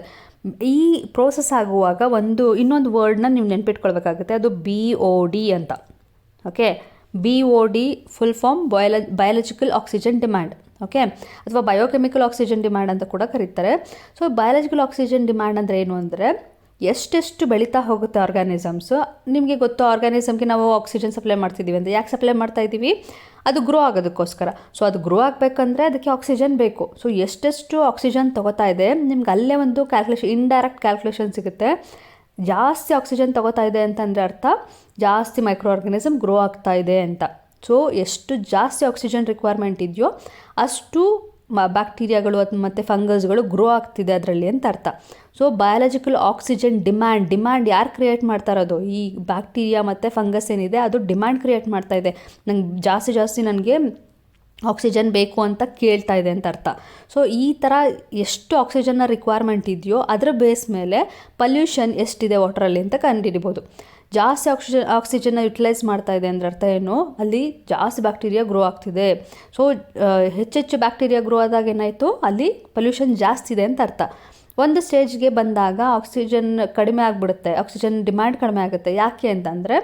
ಈ ಪ್ರೋಸೆಸ್ ಆಗುವಾಗ ಒಂದು, ಇನ್ನೊಂದು ವರ್ಡ್ನ ನೀವು ನೆನ್ಪಿಟ್ಕೊಳ್ಬೇಕಾಗುತ್ತೆ. ಅದು ಬಿ ಒ ಡಿ ಅಂತ. Okay B O D full form bio biological oxygen demand okay ಅಥವಾ ಬಯೋಕೆಮಿಕಲ್ ಆಕ್ಸಿಜನ್ ಡಿಮ್ಯಾಂಡ್ ಅಂತ ಕೂಡ ಕರೀತಾರೆ. ಸೊ ಬಯಾಲಜಿಕಲ್ ಆಕ್ಸಿಜನ್ ಡಿಮ್ಯಾಂಡ್ ಅಂದರೆ ಏನು ಅಂದರೆ ಎಷ್ಟೆಷ್ಟು ಬೆಳೀತಾ ಹೋಗುತ್ತೆ ಆರ್ಗ್ಯಾನಿಸಮ್ಸು ನಿಮಗೆ ಗೊತ್ತು ಆರ್ಗ್ಯಾನಿಸಮ್ಗೆ ನಾವು ಆಕ್ಸಿಜನ್ ಸಪ್ಲೈ ಮಾಡ್ತಿದ್ದೀವಿ ಅಂತ ಯಾಕೆ ಸಪ್ಲೈ ಮಾಡ್ತಾ ಇದ್ದೀವಿ? ಅದು ಗ್ರೋ ಆಗೋದಕ್ಕೋಸ್ಕರ. ಸೊ ಅದು ಗ್ರೋ ಆಗಬೇಕಂದ್ರೆ ಅದಕ್ಕೆ ಆಕ್ಸಿಜನ್ ಬೇಕು. ಸೊ ಎಷ್ಟೆಷ್ಟು ಆಕ್ಸಿಜನ್ ತಗೋತಾ ಇದೆ? ನಿಮ್ಗೆ ಅಲ್ಲೇ ಒಂದು ಕ್ಯಾಲ್ಕುಲೇಷನ್ ಇಂಡೈರೆಕ್ಟ್ ಕ್ಯಾಲ್ಕುಲೇಷನ್ ಸಿಗುತ್ತೆ. ಜಾಸ್ತಿ ಆಕ್ಸಿಜನ್ ತಗೋತಾ ಇದೆ ಅಂತಂದರೆ ಅರ್ಥ, ಜಾಸ್ತಿ ಮೈಕ್ರೋ ಆರ್ಗನಿಸಮ್ ಗ್ರೋ ಆಗ್ತಾ ಇದೆ ಅಂತ. ಸೊ ಎಷ್ಟು ಜಾಸ್ತಿ ಆಕ್ಸಿಜನ್ ರಿಕ್ವೈರ್ಮೆಂಟ್ ಇದೆಯೋ ಅಷ್ಟು ಮ, ಬ್ಯಾಕ್ಟೀರಿಯಾಗಳು ಅದು ಮತ್ತು ಫಂಗಸ್ಗಳು ಗ್ರೋ ಆಗ್ತಿದೆ ಅದರಲ್ಲಿ ಅಂತ ಅರ್ಥ. So biological oxygen demand demand ಯಾರು ಕ್ರಿಯೇಟ್ ಮಾಡ್ತಾ ಇರೋದು? ಈ ಬ್ಯಾಕ್ಟೀರಿಯಾ ಮತ್ತು ಫಂಗಸ್ ಏನಿದೆ, ಅದು ಡಿಮ್ಯಾಂಡ್ ಕ್ರಿಯೇಟ್ ಮಾಡ್ತಾ ಇದೆ. ನಂಗೆ ಜಾಸ್ತಿ ಜಾಸ್ತಿ ನನಗೆ ಆಕ್ಸಿಜನ್ ಬೇಕು ಅಂತ ಕೇಳ್ತಾ ಇದೆ ಅಂತ ಅರ್ಥ. ಸೊ ಈ ಥರ ಎಷ್ಟು ಆಕ್ಸಿಜನ್ನ ರಿಕ್ವೈರ್ಮೆಂಟ್ ಇದೆಯೋ ಅದರ ಬೇಸ್ ಮೇಲೆ ಪಲ್ಯೂಷನ್ ಎಷ್ಟಿದೆ ವಾಟ್ರಲ್ಲಿ ಅಂತ ಕಂಡುಹಿಡಿಬೋದು. ಜಾಸ್ತಿ ಆಕ್ಸಿಜನ್, ಆಕ್ಸಿಜನ್ನ ಯುಟಿಲೈಸ್ ಮಾಡ್ತಾ ಇದೆ ಅಂದ್ರೆ ಅರ್ಥ ಏನು? ಅಲ್ಲಿ ಜಾಸ್ತಿ ಬ್ಯಾಕ್ಟೀರಿಯಾ ಗ್ರೋ ಆಗ್ತಿದೆ. ಸೊ ಹೆಚ್ಚೆಚ್ಚು ಬ್ಯಾಕ್ಟೀರಿಯಾ ಗ್ರೋ ಆದಾಗ ಏನಾಯಿತು? ಅಲ್ಲಿ ಪೊಲ್ಯೂಷನ್ ಜಾಸ್ತಿ ಇದೆ ಅಂತ ಅರ್ಥ. ಒಂದು ಸ್ಟೇಜ್ಗೆ ಬಂದಾಗ ಆಕ್ಸಿಜನ್ ಕಡಿಮೆ ಆಗಿಬಿಡುತ್ತೆ, ಆಕ್ಸಿಜನ್ ಡಿಮ್ಯಾಂಡ್ ಕಡಿಮೆ ಆಗುತ್ತೆ. ಯಾಕೆ ಅಂತಂದರೆ,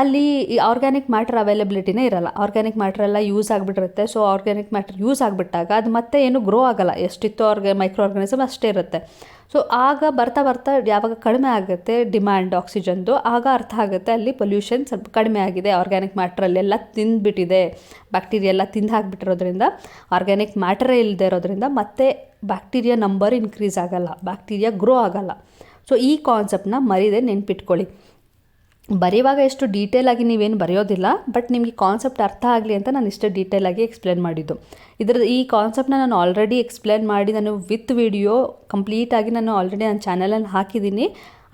ಅಲ್ಲಿ ಈ ಆರ್ಗ್ಯಾನಿಕ್ ಮ್ಯಾಟ್ರ್ ಅವೈಲಬಿಲಿಟಿನೇ ಇರಲ್ಲ. ಆರ್ಗ್ಯಾನಿಕ್ ಮ್ಯಾಟ್ರ್ ಎಲ್ಲ ಯೂಸ್ ಆಗಿಬಿಟ್ಟಿರುತ್ತೆ. ಸೊ ಆರ್ಗ್ಯಾನಿಕ್ ಮ್ಯಾಟ್ರ್ ಯೂಸ್ ಆಗಿಬಿಟ್ಟಾಗ ಅದು ಮತ್ತೆ ಏನು ಗ್ರೋ ಆಗಲ್ಲ. ಎಷ್ಟಿತ್ತು ಅವ್ರಿಗೆ ಮೈಕ್ರೋ ಆರ್ಗ್ಯಾನಿಸಮ್ ಅಷ್ಟೇ ಇರುತ್ತೆ. ಸೊ ಆಗ ಬರ್ತಾ ಬರ್ತಾ ಯಾವಾಗ ಕಡಿಮೆ ಆಗುತ್ತೆ ಡಿಮ್ಯಾಂಡ್ ಆಕ್ಸಿಜನ್ದು ಆಗ ಅರ್ಥ ಆಗುತ್ತೆ ಅಲ್ಲಿ ಪೊಲ್ಯೂಷನ್ ಸ್ವಲ್ಪ ಕಡಿಮೆ ಆಗಿದೆ. ಆರ್ಗ್ಯಾನಿಕ್ ಮ್ಯಾಟ್ರಲ್ಲೆಲ್ಲ ತಿಂದುಬಿಟ್ಟಿದೆ. ಬ್ಯಾಕ್ಟೀರಿಯಾ ಎಲ್ಲ ತಿಂದು ಹಾಕ್ಬಿಟ್ಟಿರೋದ್ರಿಂದ ಆರ್ಗ್ಯಾನಿಕ್ ಮ್ಯಾಟ್ರೇ ಇಲ್ಲದೆ ಇರೋದ್ರಿಂದ ಮತ್ತೆ ಬ್ಯಾಕ್ಟೀರಿಯಾ ನಂಬರ್ ಇನ್ಕ್ರೀಸ್ ಆಗಲ್ಲ. ಬ್ಯಾಕ್ಟೀರಿಯಾ ಗ್ರೋ ಆಗಲ್ಲ. ಸೊ ಈ ಕಾನ್ಸೆಪ್ಟನ್ನ ಮರಿದೆ ನೆನ್ಪಿಟ್ಕೊಳ್ಳಿ. ಬರೆಯುವಾಗ ಎಷ್ಟು ಡೀಟೇಲಾಗಿ ನೀವೇನು ಬರೆಯೋದಿಲ್ಲ ಬಟ್ ನಿಮಗೆ ಕಾನ್ಸೆಪ್ಟ್ ಅರ್ಥ ಆಗಲಿ ಅಂತ ನಾನು ಇಷ್ಟು ಡೀಟೇಲಾಗಿ ಎಕ್ಸ್ಪ್ಲೇನ್ ಮಾಡಿದ್ದು. ಇದರ ಈ ಕಾನ್ಸೆಪ್ಟನ್ನ ನಾನು ಆಲ್ರೆಡಿ ಎಕ್ಸ್ಪ್ಲೇನ್ ಮಾಡಿ ನಾನು ವಿತ್ ವಿಡಿಯೋ ಕಂಪ್ಲೀಟಾಗಿ ನಾನು ಆಲ್ರೆಡಿ ನನ್ನ ಚಾನಲಲ್ಲಿ ಹಾಕಿದ್ದೀನಿ.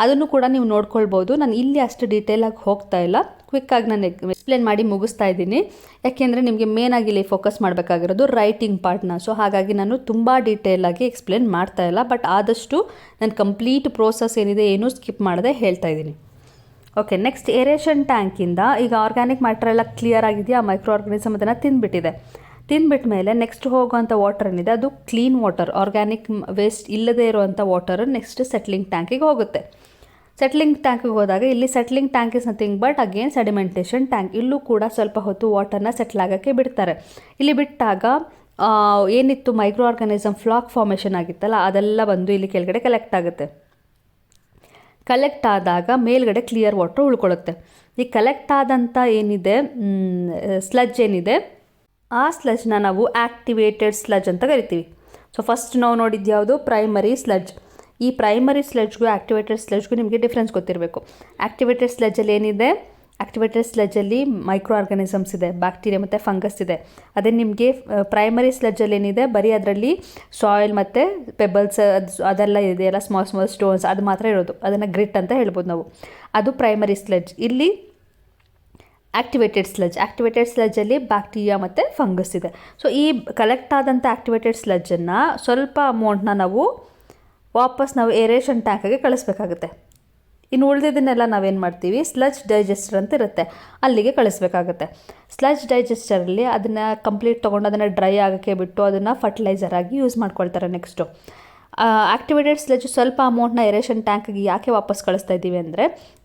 ಅದನ್ನು ಕೂಡ ನೀವು ನೋಡ್ಕೊಳ್ಬೋದು. ನಾನು ಇಲ್ಲಿ ಅಷ್ಟು ಡೀಟೇಲಾಗಿ ಹೋಗ್ತಾ ಇಲ್ಲ. ಕ್ವಿಕ್ಕಾಗಿ ನಾನು ಎಕ್ಸ್ಪ್ಲೇನ್ ಮಾಡಿ ಮುಗಿಸ್ತಾ ಇದ್ದೀನಿ. ಯಾಕೆಂದರೆ ನಿಮಗೆ ಮೇನ್ ಆಗಿ ಇಲ್ಲಿ ಫೋಕಸ್ ಮಾಡಬೇಕಾಗಿರೋದು ರೈಟಿಂಗ್ ಪಾರ್ಟ್ನ ಸೊ ಹಾಗಾಗಿ ನಾನು ತುಂಬ ಡೀಟೇಲಾಗಿ ಎಕ್ಸ್ಪ್ಲೇನ್ ಮಾಡ್ತಾ ಇಲ್ಲ. ಬಟ್ ಆದಷ್ಟು ನಾನು ಕಂಪ್ಲೀಟ್ ಪ್ರೋಸೆಸ್ ಏನಿದೆ ಏನೂ ಸ್ಕಿಪ್ ಮಾಡದೆ ಹೇಳ್ತಾ ಇದ್ದೀನಿ. ಓಕೆ ನೆಕ್ಸ್ಟ್ ಏರೇಷನ್ ಟ್ಯಾಂಕಿಂದ ಈಗ ಆರ್ಗ್ಯಾನಿಕ್ ಮ್ಯಾಟ್ರ್ ಎಲ್ಲ ಕ್ಲಿಯರ್ ಆಗಿದೆಯಾ? ಮೈಕ್ರೋ ಆರ್ಗನಿಸಮ್ ಅದನ್ನು ತಿಂದುಬಿಟ್ಟಿದೆ. ತಿಂದ್ಬಿಟ್ಟ ಮೇಲೆ ನೆಕ್ಸ್ಟ್ ಹೋಗುವಂಥ ವಾಟರ್ ಏನಿದೆ? ಅದು ಕ್ಲೀನ್ ವಾಟರ್ ಆರ್ಗ್ಯಾನಿಕ್ ವೇಸ್ಟ್ ಇಲ್ಲದೇ ಇರುವಂಥ ವಾಟರ್ ನೆಕ್ಸ್ಟ್ ಸೆಟ್ಲಿಂಗ್ ಟ್ಯಾಂಕಿಗೆ ಹೋಗುತ್ತೆ. ಸೆಟ್ಲಿಂಗ್ ಟ್ಯಾಂಕಿಗೆ ಹೋದಾಗ ಇಲ್ಲಿ settling tank is nothing but again sedimentation tank ಇಲ್ಲೂ ಕೂಡ ಸ್ವಲ್ಪ ಹೊತ್ತು ವಾಟರ್ನ ಸೆಟ್ಲ್ ಆಗೋಕ್ಕೆ ಬಿಡ್ತಾರೆ. ಇಲ್ಲಿ ಬಿಟ್ಟಾಗ ಏನಿತ್ತು? ಮೈಕ್ರೋ ಆರ್ಗನಿಸಮ್ ಫ್ಲಾಕ್ ಫಾರ್ಮೇಷನ್ ಆಗಿತ್ತಲ್ಲ, ಅದೆಲ್ಲ ಬಂದು ಇಲ್ಲಿ ಕೆಳಗಡೆ ಕಲೆಕ್ಟ್ ಆಗುತ್ತೆ. ಕಲೆಕ್ಟ್ ಆದಾಗ ಮೇಲ್ಗಡೆ ಕ್ಲಿಯರ್ ವಾಟ್ರ್ ಉಳ್ಕೊಳ್ಳುತ್ತೆ. ಈ ಕಲೆಕ್ಟ್ ಆದಂಥ ಏನಿದೆ? ಸ್ಲಜ್ ಏನಿದೆ? ಆ ಸ್ಲಜ್ನ ನಾವು ಆ್ಯಕ್ಟಿವೇಟೆಡ್ ಸ್ಲಜ್ ಅಂತ ಕರಿತೀವಿ. ಸೊ ಫಸ್ಟ್ ನಾವು ನೋಡಿದ್ದು ಯಾವುದು? ಪ್ರೈಮರಿ ಸ್ಲಜ್ ಈ ಪ್ರೈಮರಿ ಸ್ಲಜ್ಗೂ ಆ್ಯಕ್ಟಿವೇಟೆಡ್ ಸ್ಲಜ್ಗೂ ನಿಮಗೆ ಡಿಫ್ರೆನ್ಸ್ ಗೊತ್ತಿರಬೇಕು. ಆ್ಯಕ್ಟಿವೇಟೆಡ್ ಸ್ಲಜ್ಜಲ್ಲಿ ಏನಿದೆ? ಆಕ್ಟಿವೇಟೆಡ್ ಸ್ಲಜ್ಜಲ್ಲಿ ಮೈಕ್ರೋ ಆರ್ಗನಿಸಮ್ಸ್ ಇದೆ, ಬ್ಯಾಕ್ಟೀರಿಯಾ ಮತ್ತು ಫಂಗಸ್ ಇದೆ. ಅದೇ ನಿಮಗೆ ಪ್ರೈಮರಿ ಸ್ಲಜ್ಜಲ್ಲಿ ಏನಿದೆ, ಬರೀ ಅದರಲ್ಲಿ ಸಾಯಿಲ್ ಮತ್ತು ಪೆಬಲ್ಸ್ ಅದು, ಅದೆಲ್ಲ ಇದೆಯಲ್ಲ ಸ್ಮಾಲ್ ಸ್ಮಾಲ್ ಸ್ಟೋನ್ಸ್ ಅದು ಮಾತ್ರ ಇರೋದು. ಅದನ್ನು ಗ್ರಿಟ್ ಅಂತ ಹೇಳ್ಬೋದು ನಾವು. ಅದು ಪ್ರೈಮರಿ ಸ್ಲಜ್ ಇಲ್ಲಿ ಆಕ್ಟಿವೇಟೆಡ್ ಸ್ಲಜ್ ಆಕ್ಟಿವೇಟೆಡ್ ಸ್ಲಜ್ಜಲ್ಲಿ ಬ್ಯಾಕ್ಟೀರಿಯಾ ಮತ್ತು ಫಂಗಸ್ ಇದೆ. ಸೊ ಈ ಕಲೆಕ್ಟ್ ಆದಂಥ ಆಕ್ಟಿವೇಟೆಡ್ ಸ್ಲಜ್ಜನ್ನು ಸ್ವಲ್ಪ ಅಮೌಂಟ್ನ ನಾವು ವಾಪಸ್ ನಾವು ಏರೇಷನ್ ಟ್ಯಾಂಕಿಗೆ ಕಳಿಸ್ಬೇಕಾಗುತ್ತೆ. ಇನ್ನು ಉಳಿದಿದ್ದನ್ನೆಲ್ಲ ನಾವೇನು ಮಾಡ್ತೀವಿ? ಸ್ಲಜ್ ಡೈಜೆಸ್ಟರ್ ಅಂತ ಇರುತ್ತೆ. ಅಲ್ಲಿಗೆ ಕಳಿಸ್ಬೇಕಾಗುತ್ತೆ. ಸ್ಲಜ್ ಡೈಜೆಸ್ಟರಲ್ಲಿ ಅದನ್ನು ಕಂಪ್ಲೀಟ್ ತೊಗೊಂಡು ಅದನ್ನು ಡ್ರೈ ಆಗೋಕ್ಕೆ ಬಿಟ್ಟು ಅದನ್ನು ಫರ್ಟಿಲೈಸರ್ ಆಗಿ ಯೂಸ್ ಮಾಡ್ಕೊಳ್ತಾರೆ ನೆಕ್ಸ್ಟು ಆಕ್ಟಿವೇಟೆಡ್ ಸ್ಲೆಜ್ ಸ್ವಲ್ಪ ಅಮೌಂಟ್ನ ಎರೇಷನ್ ಟ್ಯಾಂಕ್ಗೆ ಯಾಕೆ ವಾಪಸ್ ಕಳಿಸ್ತಾ ಇದ್ದೀವಿ ಅಂದರೆ,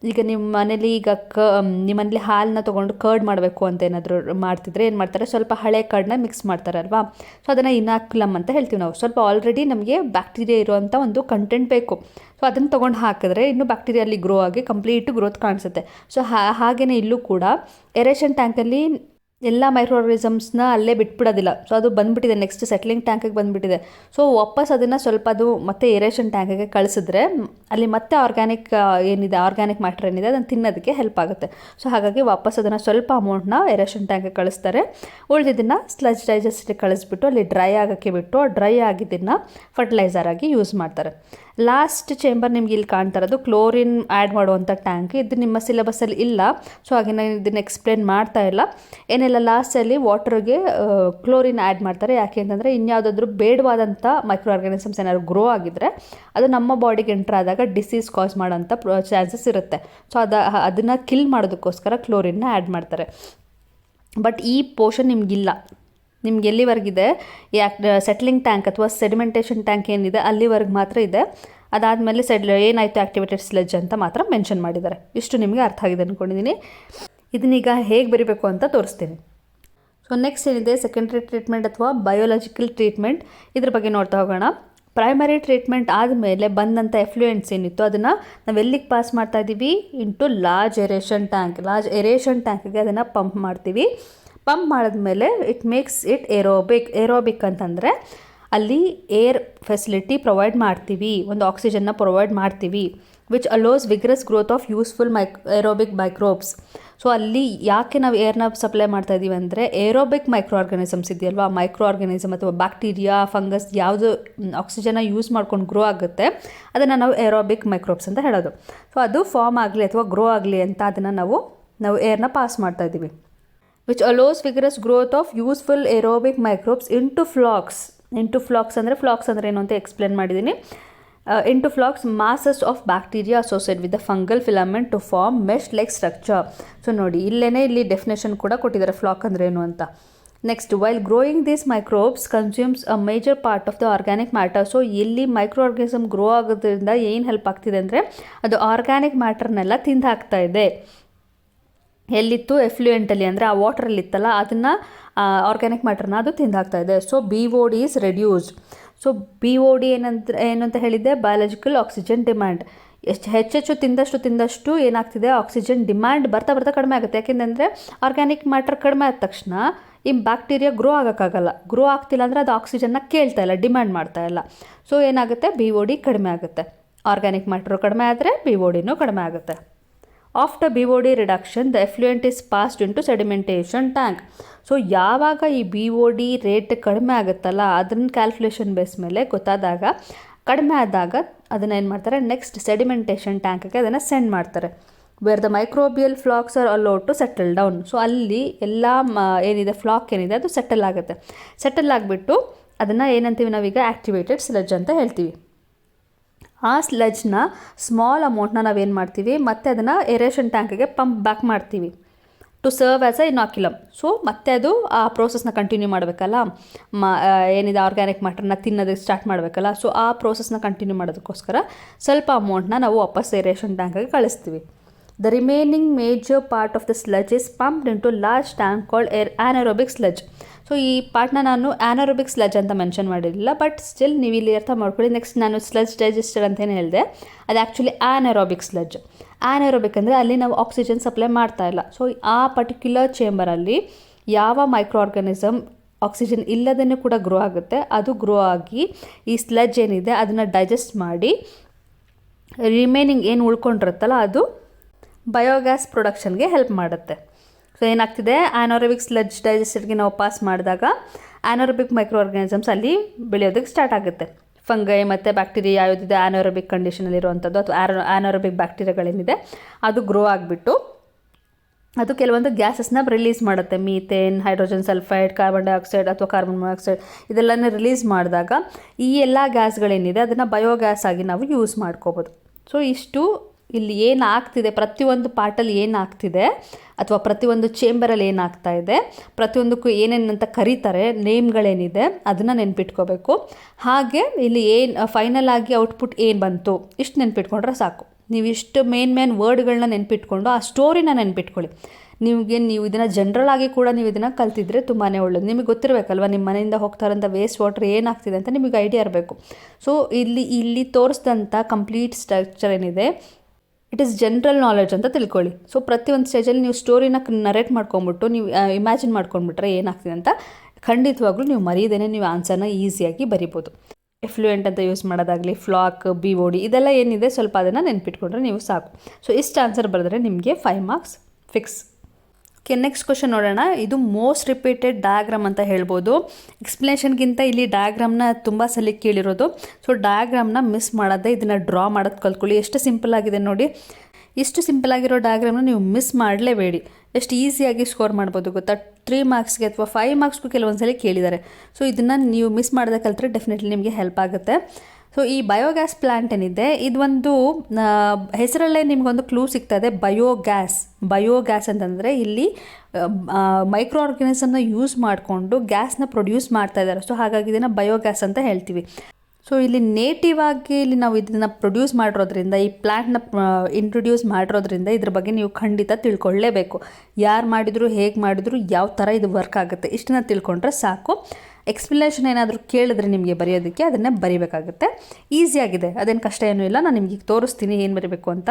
ಈಗ ನಿಮ್ಮ ಮನೇಲಿ ಈಗ ಕ ನಿಮ್ಮನೇಲಿ ಹಾಲನ್ನ ತೊಗೊಂಡು ಕರ್ಡ್ ಮಾಡಬೇಕು ಅಂತ ಏನಾದರೂ ಮಾಡ್ತಿದ್ರೆ ಏನು ಮಾಡ್ತಾರೆ? ಸ್ವಲ್ಪ ಹಳೆ ಕರ್ಡ್ನ ಮಿಕ್ಸ್ ಮಾಡ್ತಾರಲ್ವಾ? ಸೊ ಅದನ್ನು ಇನಾಕ್ಲಮ್ ಅಂತ ಹೇಳ್ತೀವಿ ನಾವು. ಸ್ವಲ್ಪ ಆಲ್ರೆಡಿ ನಮಗೆ ಬ್ಯಾಕ್ಟೀರಿಯಾ ಇರುವಂಥ ಒಂದು ಕಂಟೆಂಟ್ ಬೇಕು. ಸೊ ಅದನ್ನು ತೊಗೊಂಡು ಹಾಕಿದ್ರೆ ಇನ್ನೂ ಬ್ಯಾಕ್ಟೀರಿಯಾ ಅಲ್ಲಿ ಗ್ರೋ ಆಗಿ ಕಂಪ್ಲೀಟ್ ಗ್ರೋತ್ ಕಾಣಿಸುತ್ತೆ. ಸೊ ಹಾಗೆಯೇ ಇಲ್ಲೂ ಕೂಡ ಎರೇಷನ್ ಟ್ಯಾಂಕಲ್ಲಿ ಎಲ್ಲ ಮೈಕ್ರೋ ಆರ್ಗನಿಸಮ್ಸ್ನ ಅಲ್ಲೇ ಬಿಟ್ಬಿಡೋದಿಲ್ಲ. ಸೊ ಅದು ಬಂದುಬಿಟ್ಟಿದೆ. ನೆಕ್ಸ್ಟ್ ಸೆಟ್ಲಿಂಗ್ ಟ್ಯಾಂಕಿಗೆ ಬಂದುಬಿಟ್ಟಿದೆ. ಸೊ ವಾಪಸ್ ಅದನ್ನು ಸ್ವಲ್ಪ ಅದು ಮತ್ತೆ ಏರೇಷನ್ ಟ್ಯಾಂಕಿಗೆ ಕಳಿಸಿದ್ರೆ, ಅಲ್ಲಿ ಮತ್ತೆ ಆರ್ಗ್ಯಾನಿಕ್ ಏನಿದೆ ಆರ್ಗ್ಯಾನಿಕ್ ಮ್ಯಾಟ್ರ್ ಏನಿದೆ, ಅದನ್ನು ತಿನ್ನೋದಕ್ಕೆ ಹೆಲ್ಪ್ ಆಗುತ್ತೆ. ಸೊ ಹಾಗಾಗಿ ವಾಪಸ್ ಅದನ್ನು ಸ್ವಲ್ಪ ಅಮೌಂಟ್ನ ಏರೇಷನ್ ಟ್ಯಾಂಕಿಗೆ ಕಳಿಸ್ತಾರೆ. ಉಳಿದಿದ್ದನ್ನು ಸ್ಲಜ್ ಡೈಜೆಸ್ಟಿಗೆ ಕಳಿಸ್ಬಿಟ್ಟು, ಅಲ್ಲಿ ಡ್ರೈ ಆಗೋಕ್ಕೆ ಬಿಟ್ಟು ಡ್ರೈ ಆಗಿದ್ದನ್ನು ಫರ್ಟಿಲೈಸರ್ ಆಗಿ ಯೂಸ್ ಮಾಡ್ತಾರೆ. ಲಾಸ್ಟ್ ಚೇಂಬರ್ ನಿಮ್ಗೆ ಇಲ್ಲಿ ಕಾಣ್ತಾ ಇರೋದು ಕ್ಲೋರಿನ್ ಆ್ಯಡ್ ಮಾಡುವಂಥ ಟ್ಯಾಂಕ್ ಇದು ನಿಮ್ಮ ಸಿಲೆಬಸ್ಸಲ್ಲಿ ಇಲ್ಲ. ಸೊ ಹಾಗೆ ನಾನು ಇದನ್ನು ಎಕ್ಸ್ಪ್ಲೇನ್ ಮಾಡ್ತಾ ಇಲ್ಲ. ಏನೇ ಏನಿಲ್ಲ ಲಾಸ್ಟಲ್ಲಿ ವಾಟರ್ಗೆ ಕ್ಲೋರಿನ್ ಆ್ಯಡ್ ಮಾಡ್ತಾರೆ. ಯಾಕೆ ಅಂತಂದರೆ ಇನ್ಯಾವುದಾದ್ರೂ ಬೇಡವಾದಂಥ ಮೈಕ್ರೋ ಆರ್ಗಾನಿಸಮ್ಸ್ ಏನಾದ್ರು ಗ್ರೋ ಆಗಿದ್ದರೆ ಅದು ನಮ್ಮ ಬಾಡಿಗೆ ಎಂಟ್ರ್ ಆದಾಗ ಡಿಸೀಸ್ ಕಾಸ್ ಮಾಡೋಂಥ ಚಾನ್ಸಸ್ ಇರುತ್ತೆ. ಸೊ ಅದು, ಅದನ್ನು ಕಿಲ್ ಮಾಡೋದಕ್ಕೋಸ್ಕರ ಕ್ಲೋರಿನ್ನ ಆ್ಯಡ್ ಮಾಡ್ತಾರೆ. ಬಟ್ ಈ ಪೋರ್ಷನ್ ನಿಮಗಿಲ್ಲ. ನಿಮ್ಗೆ ಎಲ್ಲಿವರೆಗಿದೆ ಯಾಕೆ ಸೆಟ್ಲಿಂಗ್ ಟ್ಯಾಂಕ್ ಅಥವಾ ಸೆಡಿಮೆಂಟೇಷನ್ ಟ್ಯಾಂಕ್ ಏನಿದೆ, ಅಲ್ಲಿವರೆಗೆ ಮಾತ್ರ ಇದೆ. ಅದಾದಮೇಲೆ ಸೆಡ್, ಏನಾಯಿತು ಆ್ಯಕ್ಟಿವೇಟೆಡ್ ಸ್ಲೆಜ್ ಅಂತ ಮಾತ್ರ ಮೆನ್ಷನ್ ಮಾಡಿದ್ದಾರೆ. ಇಷ್ಟು ನಿಮಗೆ ಅರ್ಥ ಆಗಿದೆ ಅಂದ್ಕೊಂಡಿದ್ದೀನಿ ಇದನ್ನೀಗ ಹೇಗೆ ಬರಿಬೇಕು ಅಂತ ತೋರಿಸ್ತೀನಿ. ಸೊ ನೆಕ್ಸ್ಟ್ ಏನಿದೆ? ಸೆಕೆಂಡ್ರಿ ಟ್ರೀಟ್ಮೆಂಟ್ ಅಥವಾ ಬಯೋಲಾಜಿಕಲ್ ಟ್ರೀಟ್ಮೆಂಟ್ ಇದ್ರ ಬಗ್ಗೆ ನೋಡ್ತಾ ಹೋಗೋಣ. ಪ್ರೈಮರಿ ಟ್ರೀಟ್ಮೆಂಟ್ ಆದಮೇಲೆ ಬಂದಂಥ ಎಫ್ಲೂಯೆಂಟ್ಸ್ ಏನಿತ್ತು? ಅದನ್ನು ನಾವು ಎಲ್ಲಿಗೆ ಪಾಸ್ ಮಾಡ್ತಾ ಇದ್ದೀವಿ into large aeration tank large aeration ಟ್ಯಾಂಕ್ಗೆ ಅದನ್ನು ಪಂಪ್ ಮಾಡ್ತೀವಿ. ಪಂಪ್ ಮಾಡಿದ್ಮೇಲೆ it makes it aerobic aerobic ಅಂತಂದರೆ ಅಲ್ಲಿ ಏರ್ ಫೆಸಿಲಿಟಿ ಪ್ರೊವೈಡ್ ಮಾಡ್ತೀವಿ. ಒಂದು ಆಕ್ಸಿಜನ್ನ ಪ್ರೊವೈಡ್ ಮಾಡ್ತೀವಿ. Which allows vigorous growth of useful mic aerobic microbes so ಅಲ್ಲಿ ಯಾಕೆ ನಾವು ಏರ್ನ ಸಪ್ಲೈ ಮಾಡ್ತಾ ಇದ್ದೀವಿ ಅಂದರೆ ಏರೋಬಿಕ್ ಮೈಕ್ರೋ ಆರ್ಗನಿಸಮ್ಸ್ ಇದೆಯಲ್ವಾ? ಮೈಕ್ರೋ ಆರ್ಗನಿಸಮ್ ಅಥವಾ ಬ್ಯಾಕ್ಟೀರಿಯಾ ಫಂಗಸ್ ಯಾವುದು ಆಕ್ಸಿಜನ್ನ ಯೂಸ್ ಮಾಡ್ಕೊಂಡು ಗ್ರೋ ಆಗುತ್ತೆ. ಅದನ್ನು ನಾವು ಏರೋಬಿಕ್ ಮೈಕ್ರೋಬ್ಸ್ ಅಂತ ಹೇಳೋದು. ಸೊ ಅದು ಫಾರ್ಮ್ ಆಗಲಿ ಅಥವಾ ಗ್ರೋ ಆಗಲಿ ಅಂತ ಅದನ್ನು ನಾವು ನಾವು ಏರ್ನ ಪಾಸ್ ಮಾಡ್ತಾ ಇದ್ದೀವಿ which allows vigorous growth of useful aerobic microbes into flocs into flocs ಅಂದರೆ ಫ್ಲಾಕ್ಸ್ ಅಂದರೆ ಏನು ಅಂತ ಎಕ್ಸ್ಪ್ಲೇನ್ ಮಾಡಿದ್ದೀನಿ into flocs masses of bacteria associated with the fungal filament to form mesh like structure so ನೋಡಿ ಇಲ್ಲೇ ಇಲ್ಲಿ ಡೆಫಿನೇಷನ್ ಕೂಡ ಕೊಟ್ಟಿದ್ದಾರೆ ಫ್ಲಾಕ್ ಅಂದ್ರೆ ಏನು ಅಂತ. Next while growing these microbes consumes a major part of the organic matter so ಎಲ್ಲಿ micro organism grow ಆಗೋದ್ರಿಂದ ಏನು ಹೆಲ್ಪ್ ಆಗ್ತಿದೆ ಅಂದರೆ ಅದು ಆರ್ಗ್ಯಾನಿಕ್ ಮ್ಯಾಟರ್ನೆಲ್ಲ ತಿಂದು ಇದೆ. ಎಲ್ಲಿತ್ತು? ಎಫ್ಲೂಯೆಂಟಲ್ಲಿ ಅಂದರೆ ಆ ವಾಟ್ರಲ್ಲಿತ್ತಲ್ಲ ಅದನ್ನು ಆರ್ಗ್ಯಾನಿಕ್ ಮ್ಯಾಟ್ರನ್ನ ಅದು ತಿಂದಾಗ್ತಾ ಇದೆ. So B O D is reduced so B O D ಏನಂತ ಏನು ಅಂತ ಹೇಳಿದ್ದೆ? ಬಯಾಲಜಿಕಲ್ ಆಕ್ಸಿಜನ್ ಡಿಮ್ಯಾಂಡ್ ಎಷ್ಟು ಹೆಚ್ಚೆಚ್ಚು ತಿಂದಷ್ಟು ತಿಂದಷ್ಟು ಏನಾಗ್ತಿದೆ? ಆಕ್ಸಿಜನ್ ಡಿಮ್ಯಾಂಡ್ ಬರ್ತಾ ಬರ್ತಾ ಕಡಿಮೆ ಆಗುತ್ತೆ. ಯಾಕೆಂದರೆ ಆರ್ಗ್ಯಾನಿಕ್ ಮ್ಯಾಟರ್ ಕಡಿಮೆ ಆದ ತಕ್ಷಣ ಈ ಬ್ಯಾಕ್ಟೀರಿಯಾ ಗ್ರೋ ಆಗೋಕ್ಕಾಗಲ್ಲ. ಗ್ರೋ ಆಗ್ತಿಲ್ಲ ಅಂದರೆ ಅದು ಆಕ್ಸಿಜನ್ನ ಕೇಳ್ತಾ ಇಲ್ಲ ಡಿಮ್ಯಾಂಡ್ ಮಾಡ್ತಾ ಇಲ್ಲ. ಸೊ ಏನಾಗುತ್ತೆ? ಬಿ ಓ ಡಿ ಕಡಿಮೆ ಆಗುತ್ತೆ. ಆರ್ಗ್ಯಾನಿಕ್ ಮ್ಯಾಟ್ರು ಕಡಿಮೆ ಆದರೆ ಬಿ ಓ ಡಿನೂ ಕಡಿಮೆ ಆಗುತ್ತೆ. After B O D reduction the effluent is passed into sedimentation tank so ಯಾವಾಗ ಈ ಬಿ ಒ ಡಿ ರೇಟ್ ಕಡಿಮೆ ಆಗುತ್ತಲ್ಲ, ಅದನ್ನ ಕ್ಯಾಲ್ಕುಲೇಷನ್ ಬೇಸ್ ಮೇಲೆ ಗೊತ್ತಾದಾಗ, ಕಡಿಮೆ ಆದಾಗ ಅದನ್ನು ಏನು ಮಾಡ್ತಾರೆ? ನೆಕ್ಸ್ಟ್ ಸೆಡಿಮೆಂಟೇಷನ್ ಟ್ಯಾಂಕ್ಗೆ ಅದನ್ನು ಸೆಂಡ್ ಮಾಡ್ತಾರೆ. Where the microbial flocs are allow to settle down so ಅಲ್ಲಿ ಎಲ್ಲ ಏನಿದೆ ಫ್ಲಾಕ್ ಏನಿದೆ, ಅದು ಸೆಟಲ್ ಆಗುತ್ತೆ. ಸೆಟಲ್ ಆಗಿಬಿಟ್ಟು ಅದನ್ನು ಏನಂತೀವಿ ನಾವೀಗ? ಆ್ಯಕ್ಟಿವೇಟೆಡ್ ಸ್ಲೆಜ್ ಅಂತ ಹೇಳ್ತೀವಿ. ಆ ಸ್ಲೆಜ್ನ ಸ್ಮಾಲ್ ಅಮೌಂಟ್ನ ನಾವೇನು ಮಾಡ್ತೀವಿ? ಮತ್ತು ಅದನ್ನು ಎರೇಷನ್ ಟ್ಯಾಂಕ್ಗೆ ಪಂಪ್ ಬ್ಯಾಕ್ ಮಾಡ್ತೀವಿ. To serve as a inoculum so ಮತ್ತೆ ಅದು ಆ ಪ್ರೋಸೆಸ್ನ ಕಂಟಿನ್ಯೂ ಮಾಡಬೇಕಲ್ಲ? ಮ ಏನಿದೆ ಆರ್ಗ್ಯಾನಿಕ್ ಮಟರ್ನ ತಿನ್ನೋದಕ್ಕೆ ಸ್ಟಾರ್ಟ್ ಮಾಡಬೇಕಲ್ಲ? ಸೊ ಆ ಪ್ರೋಸೆಸ್ನ ಕಂಟಿನ್ಯೂ ಮಾಡೋದಕ್ಕೋಸ್ಕರ ಸ್ವಲ್ಪ ಅಮೌಂಟ್ನ ನಾವು ವಾಪಸ್ ಏರೇಷನ್ ಟ್ಯಾಂಕ್ಗೆ ಕಳಿಸ್ತೀವಿ. The remaining major part of the sludge is pumped into large tank called air anaerobic sludge so ಈ ಪಾರ್ಟ್ನ ನಾನು ಆ್ಯನರೋಬಿಕ್ ಸ್ಲಜ್ ಅಂತ ಮೆನ್ಷನ್ ಮಾಡಿರಲಿಲ್ಲ ಬಟ್ ಸ್ಟಿಲ್ ನೀವು ಇಲ್ಲಿ ಅರ್ಥ ಮಾಡ್ಕೊಳ್ಳಿ. ನೆಕ್ಸ್ಟ್ ನಾನು ಸ್ಲಜ್ ಡೈಜೆಸ್ಟರ್ ಅಂತ ಏನು ಹೇಳಿದೆ, ಅದು ಆ್ಯಕ್ಚುಲಿ ಆ್ಯನರೋಬಿಕ್ ಸ್ಲಜ್ ಆ್ಯನರೋಬಿಕ್ ಅಂದರೆ ಅಲ್ಲಿ ನಾವು ಆಕ್ಸಿಜನ್ ಸಪ್ಲೈ ಮಾಡ್ತಾ ಇಲ್ಲ. ಸೊ ಆ ಪರ್ಟಿಕ್ಯುಲರ್ ಚೇಂಬರಲ್ಲಿ ಯಾವ ಮೈಕ್ರೋ ಆರ್ಗನಿಸಮ್ ಆಕ್ಸಿಜನ್ ಇಲ್ಲದೇ ಕೂಡ ಗ್ರೋ ಆಗುತ್ತೆ, ಅದು ಗ್ರೋ ಆಗಿ ಈ ಸ್ಲಜ್ ಏನಿದೆ ಅದನ್ನು ಡೈಜೆಸ್ಟ್ ಮಾಡಿ ರಿಮೈನಿಂಗ್ ಏನು ಉಳ್ಕೊಂಡಿರುತ್ತಲ್ಲ ಅದು ಬಯೋಗ್ಯಾಸ್ ಪ್ರೊಡಕ್ಷನ್ಗೆ ಹೆಲ್ಪ್ ಮಾಡುತ್ತೆ. ಸೊ ಏನಾಗ್ತಿದೆ? ಆ್ಯನೋರಬಿಕ್ ಸ್ಲಜ್ ಡೈಜೆಸ್ಟರ್ಗೆ ನಾವು ಪಾಸ್ ಮಾಡಿದಾಗ ಆ್ಯನೋರಬಿಕ್ ಮೈಕ್ರೋ ಆರ್ಗಾನಿಸಮ್ಸ್ ಅಲ್ಲಿ ಬೆಳೆಯೋದಕ್ಕೆ ಸ್ಟಾರ್ಟ್ ಆಗುತ್ತೆ. ಫಂಗೈ ಮತ್ತು ಬ್ಯಾಕ್ಟೀರಿಯಾ ಯಾವುದಿದೆ ಆ್ಯನೋರಬಿಕ್ ಕಂಡೀಷನಲ್ಲಿರುವಂಥದ್ದು ಅಥವಾ ಆ್ಯರೋ ಆ್ಯನೋರಬಿಕ್ ಬ್ಯಾಕ್ಟೀರಿಯಾಗಳೇನಿದೆ, ಅದು ಗ್ರೋ ಆಗಿಬಿಟ್ಟು ಅದು ಕೆಲವೊಂದು ಗ್ಯಾಸಸ್ನ ರಿಲೀಸ್ ಮಾಡುತ್ತೆ. Methane, hydrogen sulphide carbon dioxide ಅಥವಾ ಕಾರ್ಬನ್ ಮೊನಾಕ್ಸೈಡ್ ಇದೆಲ್ಲನೇ ರಿಲೀಸ್ ಮಾಡಿದಾಗ ಈ ಎಲ್ಲ ಗ್ಯಾಸ್ಗಳೇನಿದೆ, ಅದನ್ನು ಬಯೋಗ್ಯಾಸ್ ಆಗಿ ನಾವು ಯೂಸ್ ಮಾಡ್ಕೋಬೋದು. ಸೊ ಇಷ್ಟು ಇಲ್ಲಿ ಏನು ಆಗ್ತಿದೆ ಪ್ರತಿಯೊಂದು ಪಾರ್ಟಲ್ಲಿ ಏನು ಆಗ್ತಿದೆ ಅಥವಾ ಪ್ರತಿಯೊಂದು ಚೇಂಬರಲ್ಲಿ ಏನಾಗ್ತಾ ಇದೆ? ಪ್ರತಿಯೊಂದಕ್ಕೂ ಏನೇನಂತ ಕರೀತಾರೆ ನೇಮ್ಗಳೇನಿದೆ ಅದನ್ನು ನೆನ್ಪಿಟ್ಕೋಬೇಕು. ಹಾಗೆ ಇಲ್ಲಿ ಏನು ಫೈನಲ್ ಆಗಿ ಔಟ್ಪುಟ್ ಏನು ಬಂತು? ಇಷ್ಟು ನೆನ್ಪಿಟ್ಕೊಂಡ್ರೆ ಸಾಕು. ನೀವು ಇಷ್ಟು ಮೇನ್ ಮೇನ್ ವರ್ಡ್ಗಳನ್ನ ನೆನ್ಪಿಟ್ಕೊಂಡು ಆ ಸ್ಟೋರಿನ ನೆನ್ಪಿಟ್ಕೊಳ್ಳಿ. ನಿಮಗೆ ನೀವು ಇದನ್ನು ಜನ್ರಲ್ ಆಗಿ ಕೂಡ ನೀವು ಇದನ್ನು ಕಲ್ತಿದ್ರೆ ತುಂಬಾ ಒಳ್ಳೆಯದು ನಿಮಗೆ ಗೊತ್ತಿರಬೇಕಲ್ವ ನಿಮ್ಮ ಮನೆಯಿಂದ ಹೋಗ್ತಾರಂಥ ವೇಸ್ಟ್ ವಾಟರ್ ಏನಾಗ್ತಿದೆ ಅಂತ ನಿಮಗೆ ಐಡಿಯಾ ಇರಬೇಕು. ಸೊ ಇಲ್ಲಿ ಇಲ್ಲಿ ತೋರಿಸಿದಂಥ ಕಂಪ್ಲೀಟ್ ಸ್ಟ್ರಕ್ಚರ್ ಏನಿದೆ? ಇಟ್ ಈಸ್ ಜನರಲ್ ನಾಲೆಡ್ಜ್ ಅಂತ ತಿಳ್ಕೊಳ್ಳಿ. ಸೊ ಪ್ರತಿಯೊಂದು ಸ್ಟೇಜಲ್ಲಿ ನೀವು ಸ್ಟೋರಿನ ನರೇಟ್ ಮಾಡ್ಕೊಂಬಿಟ್ಟು ನೀವು ಇಮ್ಯಾಜಿನ್ ಮಾಡ್ಕೊಂಡ್ಬಿಟ್ರೆ ಏನಾಗ್ತಿದೆ ಅಂತ ಖಂಡಿತವಾಗ್ಲೂ ನೀವು ಮರೀದೇನೆ ನೀವು ಆನ್ಸರ್ನ ಈಸಿಯಾಗಿ ಬರಿಬೋದು. ಎಫ್ಲೂಯೆಂಟ್ ಅಂತ ಯೂಸ್ ಮಾಡೋದಾಗಲಿ ಫ್ಲಾಕ್ ಬಿ ಓ ಡಿ ಇದೆಲ್ಲ ಏನಿದೆ ಸ್ವಲ್ಪ ಅದನ್ನು ನೆನಪಿಟ್ಕೊಂಡ್ರೆ ನೀವು ಸಾಕು. ಸೊ ಇಷ್ಟು ಆನ್ಸರ್ ಬರೆದ್ರೆ ನಿಮಗೆ five marks fix okay next question ನೋಡೋಣ. ಇದು ಮೋಸ್ಟ್ ರಿಪೀಟೆಡ್ ಡಯಾಗ್ರಾಮ್ ಅಂತ ಹೇಳ್ಬೋದು. ಎಕ್ಸ್ಪ್ಲನೇಷನ್ಗಿಂತ ಇಲ್ಲಿ ಡಯಾಗ್ರಾಮ್ನ ತುಂಬ ಸಲ ಕೇಳಿರೋದು. ಸೊ ಡಯಾಗ್ರಾಮ್ನ ಮಿಸ್ ಮಾಡೋದೇ ಇದನ್ನು ಡ್ರಾ ಮಾಡೋದು ಕಲ್ತ್ಕೊಳ್ಳಿ. ಎಷ್ಟು ಸಿಂಪಲ್ ಆಗಿದೆ ನೋಡಿ. ಇಷ್ಟು ಸಿಂಪಲ್ ಆಗಿರೋ ಡಯಾಗ್ರಾಮ್ನ ನೀವು ಮಿಸ್ ಮಾಡಲೇಬೇಡಿ. ಎಷ್ಟು ಈಸಿಯಾಗಿ ಸ್ಕೋರ್ ಮಾಡ್ಬೋದು ಗೊತ್ತಾ? ತ್ರೀ ಮಾರ್ಕ್ಸ್ಗೆ ಅಥವಾ ಫೈವ್ ಮಾರ್ಕ್ಸ್ಗೂ ಕೆಲವೊಂದು ಸಲ ಕೇಳಿದ್ದಾರೆ. ಸೊ ಇದನ್ನು ನೀವು ಮಿಸ್ ಮಾಡದೆ ಕಲ್ತ್ರೆ ಡೆಫಿನೆಟ್ಲಿ ನಿಮಗೆ ಹೆಲ್ಪ್ ಆಗುತ್ತೆ. ಸೊ ಈ ಬಯೋಗ್ಯಾಸ್ ಪ್ಲ್ಯಾಂಟ್ ಏನಿದೆ ಇದೊಂದು ಹೆಸರಲ್ಲೇ ನಿಮಗೊಂದು ಕ್ಲೂ ಸಿಗ್ತದೆ ಬಯೋಗ್ಯಾಸ್ ಬಯೋಗ್ಯಾಸ್ ಅಂತಂದರೆ ಇಲ್ಲಿ ಮೈಕ್ರೋ ಆರ್ಗನಿಸಮ್ನ ಯೂಸ್ ಮಾಡಿಕೊಂಡು ಗ್ಯಾಸ್ನ ಪ್ರೊಡ್ಯೂಸ್ ಮಾಡ್ತಾ ಇದ್ದಾರೆ. ಸೊ ಹಾಗಾಗಿ ಇದನ್ನು ಬಯೋಗ್ಯಾಸ್ ಅಂತ ಹೇಳ್ತೀವಿ. ಸೊ ಇಲ್ಲಿ ನೇಟಿವ್ ಆಗಿ ಇಲ್ಲಿ ನಾವು ಇದನ್ನು ಪ್ರೊಡ್ಯೂಸ್ ಮಾಡಿರೋದ್ರಿಂದ, ಈ ಪ್ಲ್ಯಾಂಟ್ನ ಇಂಟ್ರೊಡ್ಯೂಸ್ ಮಾಡಿರೋದ್ರಿಂದ ಇದ್ರ ಬಗ್ಗೆ ನೀವು ಖಂಡಿತ ತಿಳ್ಕೊಳ್ಳೇಬೇಕು. ಯಾರು ಮಾಡಿದ್ರು, ಹೇಗೆ ಮಾಡಿದ್ರು, ಯಾವ ಥರ ಇದು ವರ್ಕ್ ಆಗುತ್ತೆ, ಇಷ್ಟನ್ನ ತಿಳ್ಕೊಂಡ್ರೆ ಸಾಕು. ಎಕ್ಸ್ಪ್ಲನೇಷನ್ ಏನಾದರೂ ಕೇಳಿದ್ರೆ ನಿಮಗೆ ಬರೆಯೋದಕ್ಕೆ ಅದನ್ನೇ ಬರಿಬೇಕಾಗುತ್ತೆ. ಈಸಿಯಾಗಿದೆ ಅದೇನು ಕಷ್ಟ ಏನೂ ಇಲ್ಲ. ನಾನು ನಿಮಗೆ ತೋರಿಸ್ತೀನಿ ಏನು ಬರೀಬೇಕು ಅಂತ.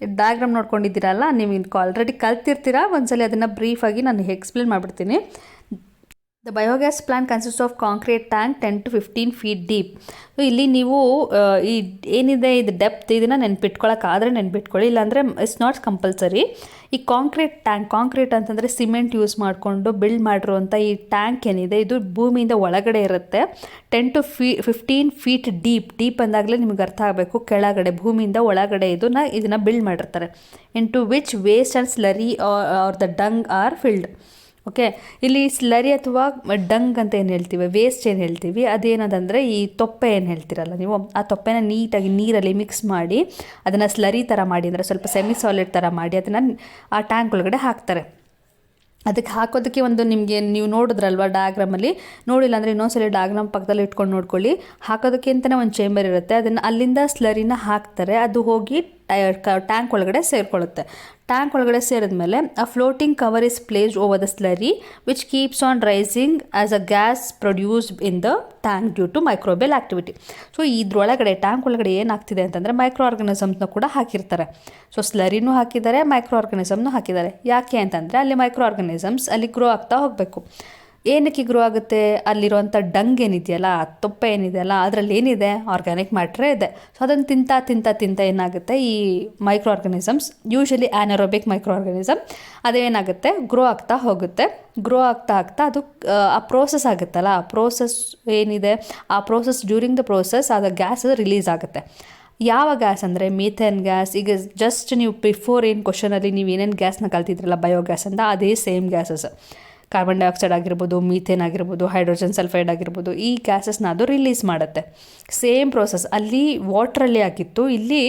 ಡಯಾಗ್ರಾಮ್ ನೋಡ್ಕೊಂಡಿದ್ದೀರಲ್ಲ, ನೀವು ಆಲ್ರೆಡಿ ಕಲ್ತಿರ್ತೀರಾ? ಒಂದ್ಸಲಿ ಅದನ್ನು ಬ್ರೀಫಾಗಿ ನಾನು ಎಕ್ಸ್ಪ್ಲೇನ್ ಮಾಡಿಬಿಡ್ತೀನಿ. The biogas plant consist of concrete tank ten to fifteen feet deep ಇಲ್ಲಿ ನೀವು ಈ ಏನಿದೆ, ಇದು ಡೆಪ್ತ್ ಇದನ್ನು ನೆನ್ಪಿಟ್ಕೊಳ್ಳೋಕ್ಕಾದರೆ ನೆನ್ಪಿಟ್ಕೊಳ್ಳಿ. ಇಲ್ಲಾಂದರೆ ಇಟ್ಸ್ ನಾಟ್ ಕಂಪಲ್ಸರಿ ಈ ಕಾಂಕ್ರೀಟ್ ಟ್ಯಾಂಕ್ ಕಾಂಕ್ರೀಟ್ ಅಂತಂದರೆ ಸಿಮೆಂಟ್ ಯೂಸ್ ಮಾಡಿಕೊಂಡು ಬಿಲ್ಡ್ ಮಾಡಿರುವಂಥ ಈ ಟ್ಯಾಂಕ್ ಏನಿದೆ, ಇದು ಭೂಮಿಯಿಂದ ಒಳಗಡೆ ಇರುತ್ತೆ. Ten to fee fifteen feet deep deep ಅಂದಾಗಲೇ ನಿಮ್ಗೆ ಅರ್ಥ ಆಗಬೇಕು. ಕೆಳಗಡೆ, ಭೂಮಿಯಿಂದ ಒಳಗಡೆ ಇದನ್ನು ಇದನ್ನು ಬಿಲ್ಡ್ ಮಾಡಿರ್ತಾರೆ. Into which waste and slurry or the dung are filled okay ಇಲ್ಲಿ ಸ್ಲರಿ ಅಥವಾ ಡಂಗ್ ಅಂತ ಏನು ಹೇಳ್ತೀವಿ? ವೇಸ್ಟ್ ಏನು ಹೇಳ್ತೀವಿ? ಅದೇನದಂದರೆ ಈ ತೊಪ್ಪೆ ಏನು ಹೇಳ್ತೀರಲ್ಲ ನೀವು? ಆ ತೊಪ್ಪೆನ ನೀಟಾಗಿ ನೀರಲ್ಲಿ ಮಿಕ್ಸ್ ಮಾಡಿ, ಅದನ್ನು ಸ್ಲರಿ ಥರ ಮಾಡಿ, ಅಂದರೆ ಸ್ವಲ್ಪ ಸೆಮಿ ಸಾಲಿಡ್ ಥರ ಮಾಡಿ, ಅದನ್ನು ಆ ಟ್ಯಾಂಕ್ ಒಳಗಡೆ ಹಾಕ್ತಾರೆ. ಅದಕ್ಕೆ ಹಾಕೋದಕ್ಕೆ ಒಂದು ನಿಮಗೆ ನೀವು ನೋಡಿದ್ರಲ್ವ ಡಯಾಗ್ರಾಮಲ್ಲಿ ನೋಡಿಲ್ಲ ಅಂದರೆ ಇನ್ನೊಂದ್ಸಲಿ ಡಯಾಗ್ರಾಮ್ ಪಕ್ಕದಲ್ಲಿ ಇಟ್ಕೊಂಡು ನೋಡ್ಕೊಳ್ಳಿ. ಹಾಕೋದಕ್ಕೆ ಅಂತಲೇ ಒಂದು ಚೇಂಬರ್ ಇರುತ್ತೆ. ಅದನ್ನು ಅಲ್ಲಿಂದ ಸ್ಲರಿನ ಹಾಕ್ತಾರೆ. ಅದು ಹೋಗಿ ಟ್ಯಾಂಕ್ ಒಳಗಡೆ ಸೇರಿಕೊಳ್ಳುತ್ತೆ. ಟ್ಯಾಂಕ್ ಒಳಗಡೆ ಸೇರಿದ್ಮೇಲೆ ಆ floating cover is placed over the slurry which keeps on rising as a gas produce in the tank due to microbial activity so ಇದ್ರೊಳಗಡೆ, ಟ್ಯಾಂಕ್ ಒಳಗಡೆ ಏನಾಗ್ತಿದೆ ಅಂತಂದರೆ ಮೈಕ್ರೋ ಆರ್ಗನಿಸಮ್ಸ್ನ ಕೂಡ ಹಾಕಿರ್ತಾರೆ. ಸೊ ಸ್ಲರಿನೂ ಹಾಕಿದ್ದಾರೆ ಮೈಕ್ರೋ ಆರ್ಗನಿಸಮ್ನು ಹಾಕಿದ್ದಾರೆ. ಯಾಕೆ ಅಂತಂದರೆ ಅಲ್ಲಿ ಮೈಕ್ರೋ ಆರ್ಗನಿಸಮ್ಸ್ ಅಲ್ಲಿ ಗ್ರೋ ಆಗ್ತಾ ಹೋಗಬೇಕು. ಏನಕ್ಕೆ ಗ್ರೋ ಆಗುತ್ತೆ? ಅಲ್ಲಿರುವಂಥ ಡಂಗ್ ಏನಿದೆಯಲ್ಲ ತೊಪ್ಪೆ ಏನಿದೆಯಲ್ಲ ಅದರಲ್ಲಿ ಏನಿದೆ? ಆರ್ಗ್ಯಾನಿಕ್ ಮ್ಯಾಟ್ರೇ ಇದೆ. ಸೊ ಅದನ್ನು ತಿಂತ ತಿಂತ ತಿಂತ ಏನಾಗುತ್ತೆ? ಈ micro organisms usually anaerobic micro organism ಅದೇನಾಗುತ್ತೆ? ಗ್ರೋ ಆಗ್ತಾ ಹೋಗುತ್ತೆ. ಗ್ರೋ ಆಗ್ತಾ ಆಗ್ತಾ ಅದು ಆ, ಆ ಪ್ರೋಸೆಸ್ ಆಗುತ್ತಲ್ಲ? ಆ ಪ್ರೋಸೆಸ್ ಏನಿದೆ? ಆ ಪ್ರೋಸೆಸ್ ಡ್ಯೂರಿಂಗ್ ದ ಪ್ರೋಸೆಸ್ ಅದು ಗ್ಯಾಸ್ ರಿಲೀಸ್ ಆಗುತ್ತೆ. ಯಾವ ಗ್ಯಾಸ್ ಅಂದರೆ? ಮೀಥೇನ್ ಗ್ಯಾಸ್ ಈಗ ಜಸ್ಟ್ ನೀವು ಬಿಫೋರ್ ಏನು ಕ್ವಶನಲ್ಲಿ ನೀವು ಏನೇನು ಗ್ಯಾಸ್ನ ಕಲ್ತಿದ್ರಲ್ಲ ಬಯೋಗ್ಯಾಸ್ ಅಂತ ಅದೇ ಸೇಮ್ ಗ್ಯಾಸಸ್ ಕಾರ್ಬನ್ ಡೈಆಕ್ಸೈಡ್ ಆಗಿರ್ಬೋದು ಮೀಥೇನ್ ಆಗಿರ್ಬೋದು ಹೈಡ್ರೋಜನ್ ಸಲ್ಫೈಡ್ ಆಗಿರ್ಬೋದು, ಈ ಗ್ಯಾಸಸ್ನ ಅದು ರಿಲೀಸ್ ಮಾಡುತ್ತೆ. ಸೇಮ್ ಪ್ರೋಸೆಸ್ ಅಲ್ಲಿ ವಾಟ್ರಲ್ಲಿ ಆಗಿತ್ತು ಇಲ್ಲಿ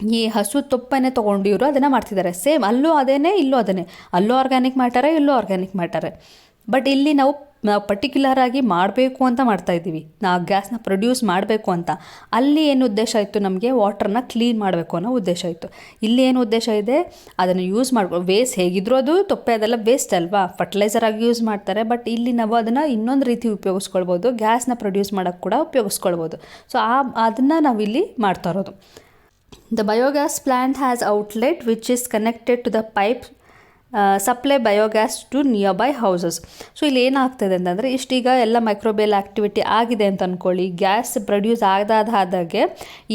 ಈ ಹಸು ತುಪ್ಪನೇ ತೊಗೊಂಡು ಇವರು ಅದನ್ನು ಮಾಡ್ತಿದ್ದಾರೆ ಸೇಮ್ ಅಲ್ಲೂ ಅದೇನೇ, ಇಲ್ಲೂ ಅದೇನೇ. ಅಲ್ಲೂ ಆರ್ಗ್ಯಾನಿಕ್ ಮಾಡ್ತಾರೆ ಇಲ್ಲೂ ಆರ್ಗ್ಯಾನಿಕ್ ಮ್ಯಾಟರೇ ಬಟ್ ಇಲ್ಲಿ ನಾವು ನಾವು ಪರ್ಟಿಕ್ಯುಲರ್ ಆಗಿ ಮಾಡಬೇಕು ಅಂತ ಮಾಡ್ತಾ ಇದ್ದೀವಿ. ನಾವು ಗ್ಯಾಸ್ನ ಪ್ರೊಡ್ಯೂಸ್ ಮಾಡಬೇಕು ಅಂತ. ಅಲ್ಲಿ ಏನು ಉದ್ದೇಶ ಇತ್ತು ನಮಗೆ? ವಾಟರ್ನ ಕ್ಲೀನ್ ಮಾಡಬೇಕು ಅನ್ನೋ ಉದ್ದೇಶ ಇತ್ತು. ಇಲ್ಲಿ ಏನು ಉದ್ದೇಶ ಇದೆ? ಅದನ್ನು ಯೂಸ್ ಮಾಡ್ಕೊ ವೇಸ್ಟ್ ಹೇಗಿದ್ರೂ ಅದು ತೊಪ್ಪೆ ಅದೆಲ್ಲ ವೇಸ್ಟ್ ಅಲ್ವಾ? ಫರ್ಟಿಲೈಸರ್ ಆಗಿ ಯೂಸ್ ಮಾಡ್ತಾರೆ. ಬಟ್ ಇಲ್ಲಿ ನಾವು ಅದನ್ನು ಇನ್ನೊಂದು ರೀತಿ ಉಪಯೋಗಿಸ್ಕೊಳ್ಬೋದು. ಗ್ಯಾಸ್ನ ಪ್ರೊಡ್ಯೂಸ್ ಮಾಡೋಕ್ಕೆ ಕೂಡ ಉಪಯೋಗಿಸ್ಕೊಳ್ಬೋದು. ಸೊ ಆ, ಅದನ್ನು ನಾವಿಲ್ಲಿ ಮಾಡ್ತಾ ಇರೋದು. The biogas plant has outlet which is connected to the pipe uh, biogas to nearby houses so ಇಲ್ಲಿ ಏನಾಗ್ತದೆ ಅಂತಂದರೆ ಇಷ್ಟೀಗ ಎಲ್ಲ ಮೈಕ್ರೋಬೇಲ್ ಆ್ಯಕ್ಟಿವಿಟಿ ಆಗಿದೆ ಅಂತ ಅಂದ್ಕೊಳ್ಳಿ ಗ್ಯಾಸ್ ಪ್ರೊಡ್ಯೂಸ್ ಆಗದಾದ ಆದಾಗೆ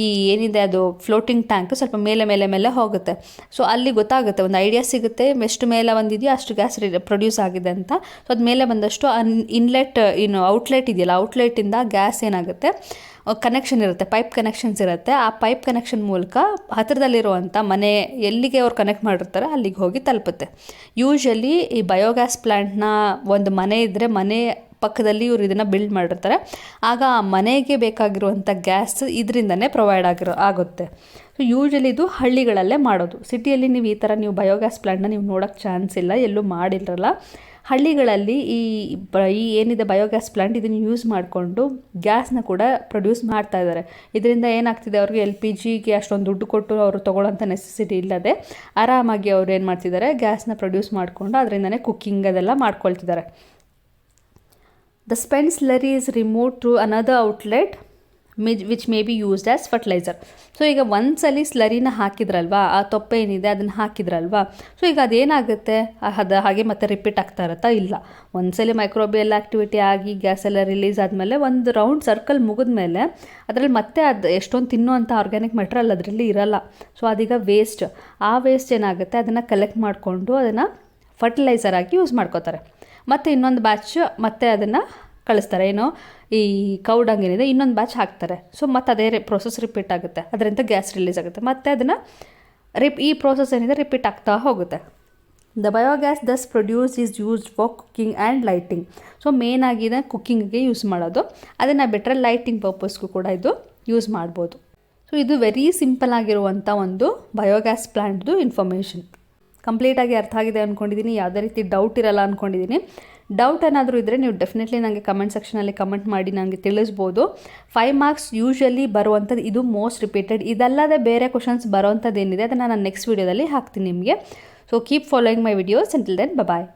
ಈ ಏನಿದೆ ಅದು ಫ್ಲೋಟಿಂಗ್ ಟ್ಯಾಂಕ್ ಸ್ವಲ್ಪ ಮೇಲೆ ಮೇಲೆ ಮೇಲೆ ಹೋಗುತ್ತೆ. ಸೊ ಅಲ್ಲಿ ಗೊತ್ತಾಗುತ್ತೆ ಒಂದು ಐಡಿಯಾ ಸಿಗುತ್ತೆ ಎಷ್ಟು ಮೇಲೆ ಬಂದಿದೆಯೋ ಅಷ್ಟು ಗ್ಯಾಸ್ ಪ್ರೊಡ್ಯೂಸ್ ಆಗಿದೆ ಅಂತ. ಸೊ ಅದು ಮೇಲೆ ಬಂದಷ್ಟು ಅನ್ ಇನ್ಲೆಟ್ ಏನು ಔಟ್ಲೆಟ್ ಇದೆಯಲ್ಲ ಔಟ್ಲೆಟಿಂದ ಗ್ಯಾಸ್ ಏನಾಗುತ್ತೆ? ಕನೆಕ್ಷನ್ ಇರುತ್ತೆ ಪೈಪ್ ಕನೆಕ್ಷನ್ಸ್ ಇರುತ್ತೆ. ಆ ಪೈಪ್ ಕನೆಕ್ಷನ್ ಮೂಲಕ ಹತ್ತಿರದಲ್ಲಿರುವಂಥ ಮನೆ ಎಲ್ಲಿಗೆ ಅವ್ರು ಕನೆಕ್ಟ್ ಮಾಡಿರ್ತಾರೆ ಅಲ್ಲಿಗೆ ಹೋಗಿ ತಲುಪುತ್ತೆ. ಯೂಶಲಿ ಈ ಬಯೋಗ್ಯಾಸ್ ಪ್ಲ್ಯಾಂಟ್ನ ಒಂದು ಮನೆ ಇದ್ದರೆ ಮನೆ ಪಕ್ಕದಲ್ಲಿ ಇವರು ಇದನ್ನು ಬಿಲ್ಡ್ ಮಾಡಿರ್ತಾರೆ. ಆಗ ಆ ಮನೆಗೆ ಬೇಕಾಗಿರುವಂಥ ಗ್ಯಾಸ್ ಇದರಿಂದನೇ ಪ್ರೊವೈಡ್ ಆಗಿರೋ, ಆಗುತ್ತೆ. ಸೊ ಯೂಶಲಿ ಇದು ಹಳ್ಳಿಗಳಲ್ಲೇ ಮಾಡೋದು. ಸಿಟಿಯಲ್ಲಿ ನೀವು ಈ ಥರ ನೀವು ಬಯೋಗ್ಯಾಸ್ ಪ್ಲ್ಯಾಂಟ್ನ ನೀವು ನೋಡೋಕ್ಕೆ ಚಾನ್ಸ್ ಇಲ್ಲ, ಎಲ್ಲೂ ಮಾಡಿರಲ್ಲ. ಹಳ್ಳಿಗಳಲ್ಲಿ ಈ ಬ, ಈ ಏನಿದೆ ಬಯೋಗ್ಯಾಸ್ ಪ್ಲಾಂಟ್ ಇದನ್ನು ಯೂಸ್ ಮಾಡಿಕೊಂಡು ಗ್ಯಾಸ್ನ ಕೂಡ ಪ್ರೊಡ್ಯೂಸ್ ಮಾಡ್ತಾ ಇದ್ದಾರೆ. ಇದರಿಂದ ಏನಾಗ್ತಿದೆ ಅವ್ರಿಗೆ ಎಲ್ ಪಿ ಜಿಗೆ ಅಷ್ಟೊಂದು ದುಡ್ಡು ಕೊಟ್ಟು ಅವರು ತೊಗೊಳ್ಳೋಂಥ ನೆಸೆಸಿಟಿ ಇಲ್ಲದೆ ಆರಾಮಾಗಿ ಅವ್ರು ಏನು ಮಾಡ್ತಿದ್ದಾರೆ ಗ್ಯಾಸ್ನ ಪ್ರೊಡ್ಯೂಸ್ ಮಾಡಿಕೊಂಡು ಅದರಿಂದನೇ ಕುಕ್ಕಿಂಗ್ ಅದೆಲ್ಲ ಮಾಡ್ಕೊಳ್ತಿದ್ದಾರೆ. The spend slurry is remove to another outlet which may be used as fertilizer so ಈಗ ಒಂದ್ಸಲಿ ಸ್ಲರಿನ ಹಾಕಿದ್ರಲ್ವಾ? ಆ ತೊಪ್ಪೆ ಏನಿದೆ ಅದನ್ನು ಹಾಕಿದ್ರಲ್ವಾ? ಸೊ ಈಗ ಅದೇನಾಗುತ್ತೆ? ಅದು ಹಾಗೆ ಮತ್ತೆ ರಿಪೀಟ್ ಆಗ್ತಾ ಇರುತ್ತಾ? ಇಲ್ಲ. ಒಂದ್ಸಲಿ ಮೈಕ್ರೋಬಿಯಲ್ ಆ್ಯಕ್ಟಿವಿಟಿ ಆಗಿ ಗ್ಯಾಸ್ ಎಲ್ಲ ರಿಲೀಸ್ ಆದಮೇಲೆ ಒಂದು ರೌಂಡ್ ಸರ್ಕಲ್ ಮುಗಿದ್ಮೇಲೆ ಅದರಲ್ಲಿ ಮತ್ತೆ ಅದು ಎಷ್ಟೊಂದು ತಿನ್ನುವಂಥ ಆರ್ಗ್ಯಾನಿಕ್ ಮೆಟ್ರಲ್ ಅದರಲ್ಲಿ ಇರಲ್ಲ. ಸೊ ಅದೀಗ ವೇಸ್ಟ್ ಆ ವೇಸ್ಟ್ ಏನಾಗುತ್ತೆ? ಅದನ್ನು ಕಲೆಕ್ಟ್ ಮಾಡಿಕೊಂಡು ಅದನ್ನು ಫರ್ಟಿಲೈಸರ್ ಆಗಿ ಯೂಸ್ ಮಾಡ್ಕೋತಾರೆ. ಮತ್ತು ಇನ್ನೊಂದು ಬ್ಯಾಚ್ ಮತ್ತೆ ಅದನ್ನು ಕಳಿಸ್ತಾರೆ. ಏನೋ ಈ ಕೌಡಂಗ್ ಏನಿದೆ ಇನ್ನೊಂದು ಬ್ಯಾಚ್ ಹಾಕ್ತಾರೆ. ಸೊ ಮತ್ತೆ ಅದೇ ಪ್ರೊಸೆಸ್ ರಿಪೀಟ್ ಆಗುತ್ತೆ. ಅದರಿಂದ ಗ್ಯಾಸ್ ರಿಲೀಸ್ ಆಗುತ್ತೆ. ಮತ್ತೆ ಅದನ್ನು ರಿಪ್ ಈ ಪ್ರೋಸೆಸ್ ಏನಿದೆ ರಿಪೀಟ್ ಆಗ್ತಾ ಹೋಗುತ್ತೆ. The biogas thus produce is used for cooking and lighting so main ಇದನ್ನು ಕುಕ್ಕಿಂಗ್ಗೆ ಯೂಸ್ ಮಾಡೋದು. ಅದನ್ನು ಬಿಟ್ಟರೆ ಲೈಟಿಂಗ್ ಪರ್ಪಸ್ಗೂ ಕೂಡ ಇದು ಯೂಸ್ ಮಾಡ್ಬೋದು. ಸೊ ಇದು ವೆರಿ ಸಿಂಪಲ್ ಆಗಿರುವಂಥ ಒಂದು ಬಯೋಗ್ಯಾಸ್ ಪ್ಲ್ಯಾಂಟ್ದು ಇನ್ಫಾರ್ಮೇಷನ್ ಕಂಪ್ಲೀಟಾಗಿ ಅರ್ಥ ಆಗಿದೆ ಅಂದ್ಕೊಂಡಿದ್ದೀನಿ ಯಾವುದೇ ರೀತಿ ಡೌಟ್ ಇರಲ್ಲ ಅಂದ್ಕೊಂಡಿದ್ದೀನಿ ಡೌಟ್ ಏನಾದರೂ ಇದ್ದರೆ ನೀವು ಡೆಫಿನೆಟ್ಲಿ ನನಗೆ ಕಮೆಂಟ್ ಸೆಕ್ಷನಲ್ಲಿ ಕಮೆಂಟ್ ಮಾಡಿ ನನಗೆ ತಿಳಿಸ್ಬೋದು. ಫೈವ್ ಮಾರ್ಕ್ಸ್ ಯೂಶ್ವಲಿ ಬರುವಂಥದ್ದು ಇದು ಮೋಸ್ಟ್ ರಿಪೀಟೆಡ್ ಇದಲ್ಲದೆ ಬೇರೆ ಕ್ವಶನ್ಸ್ ಬರೋವಂಥದ್ದು ಏನಿದೆ ಅದನ್ನು ನಾನು ನೆಕ್ಸ್ಟ್ ವೀಡಿಯೋದಲ್ಲಿ ಹಾಕ್ತೀನಿ ನಿಮಗೆ. So keep following my videos until then bye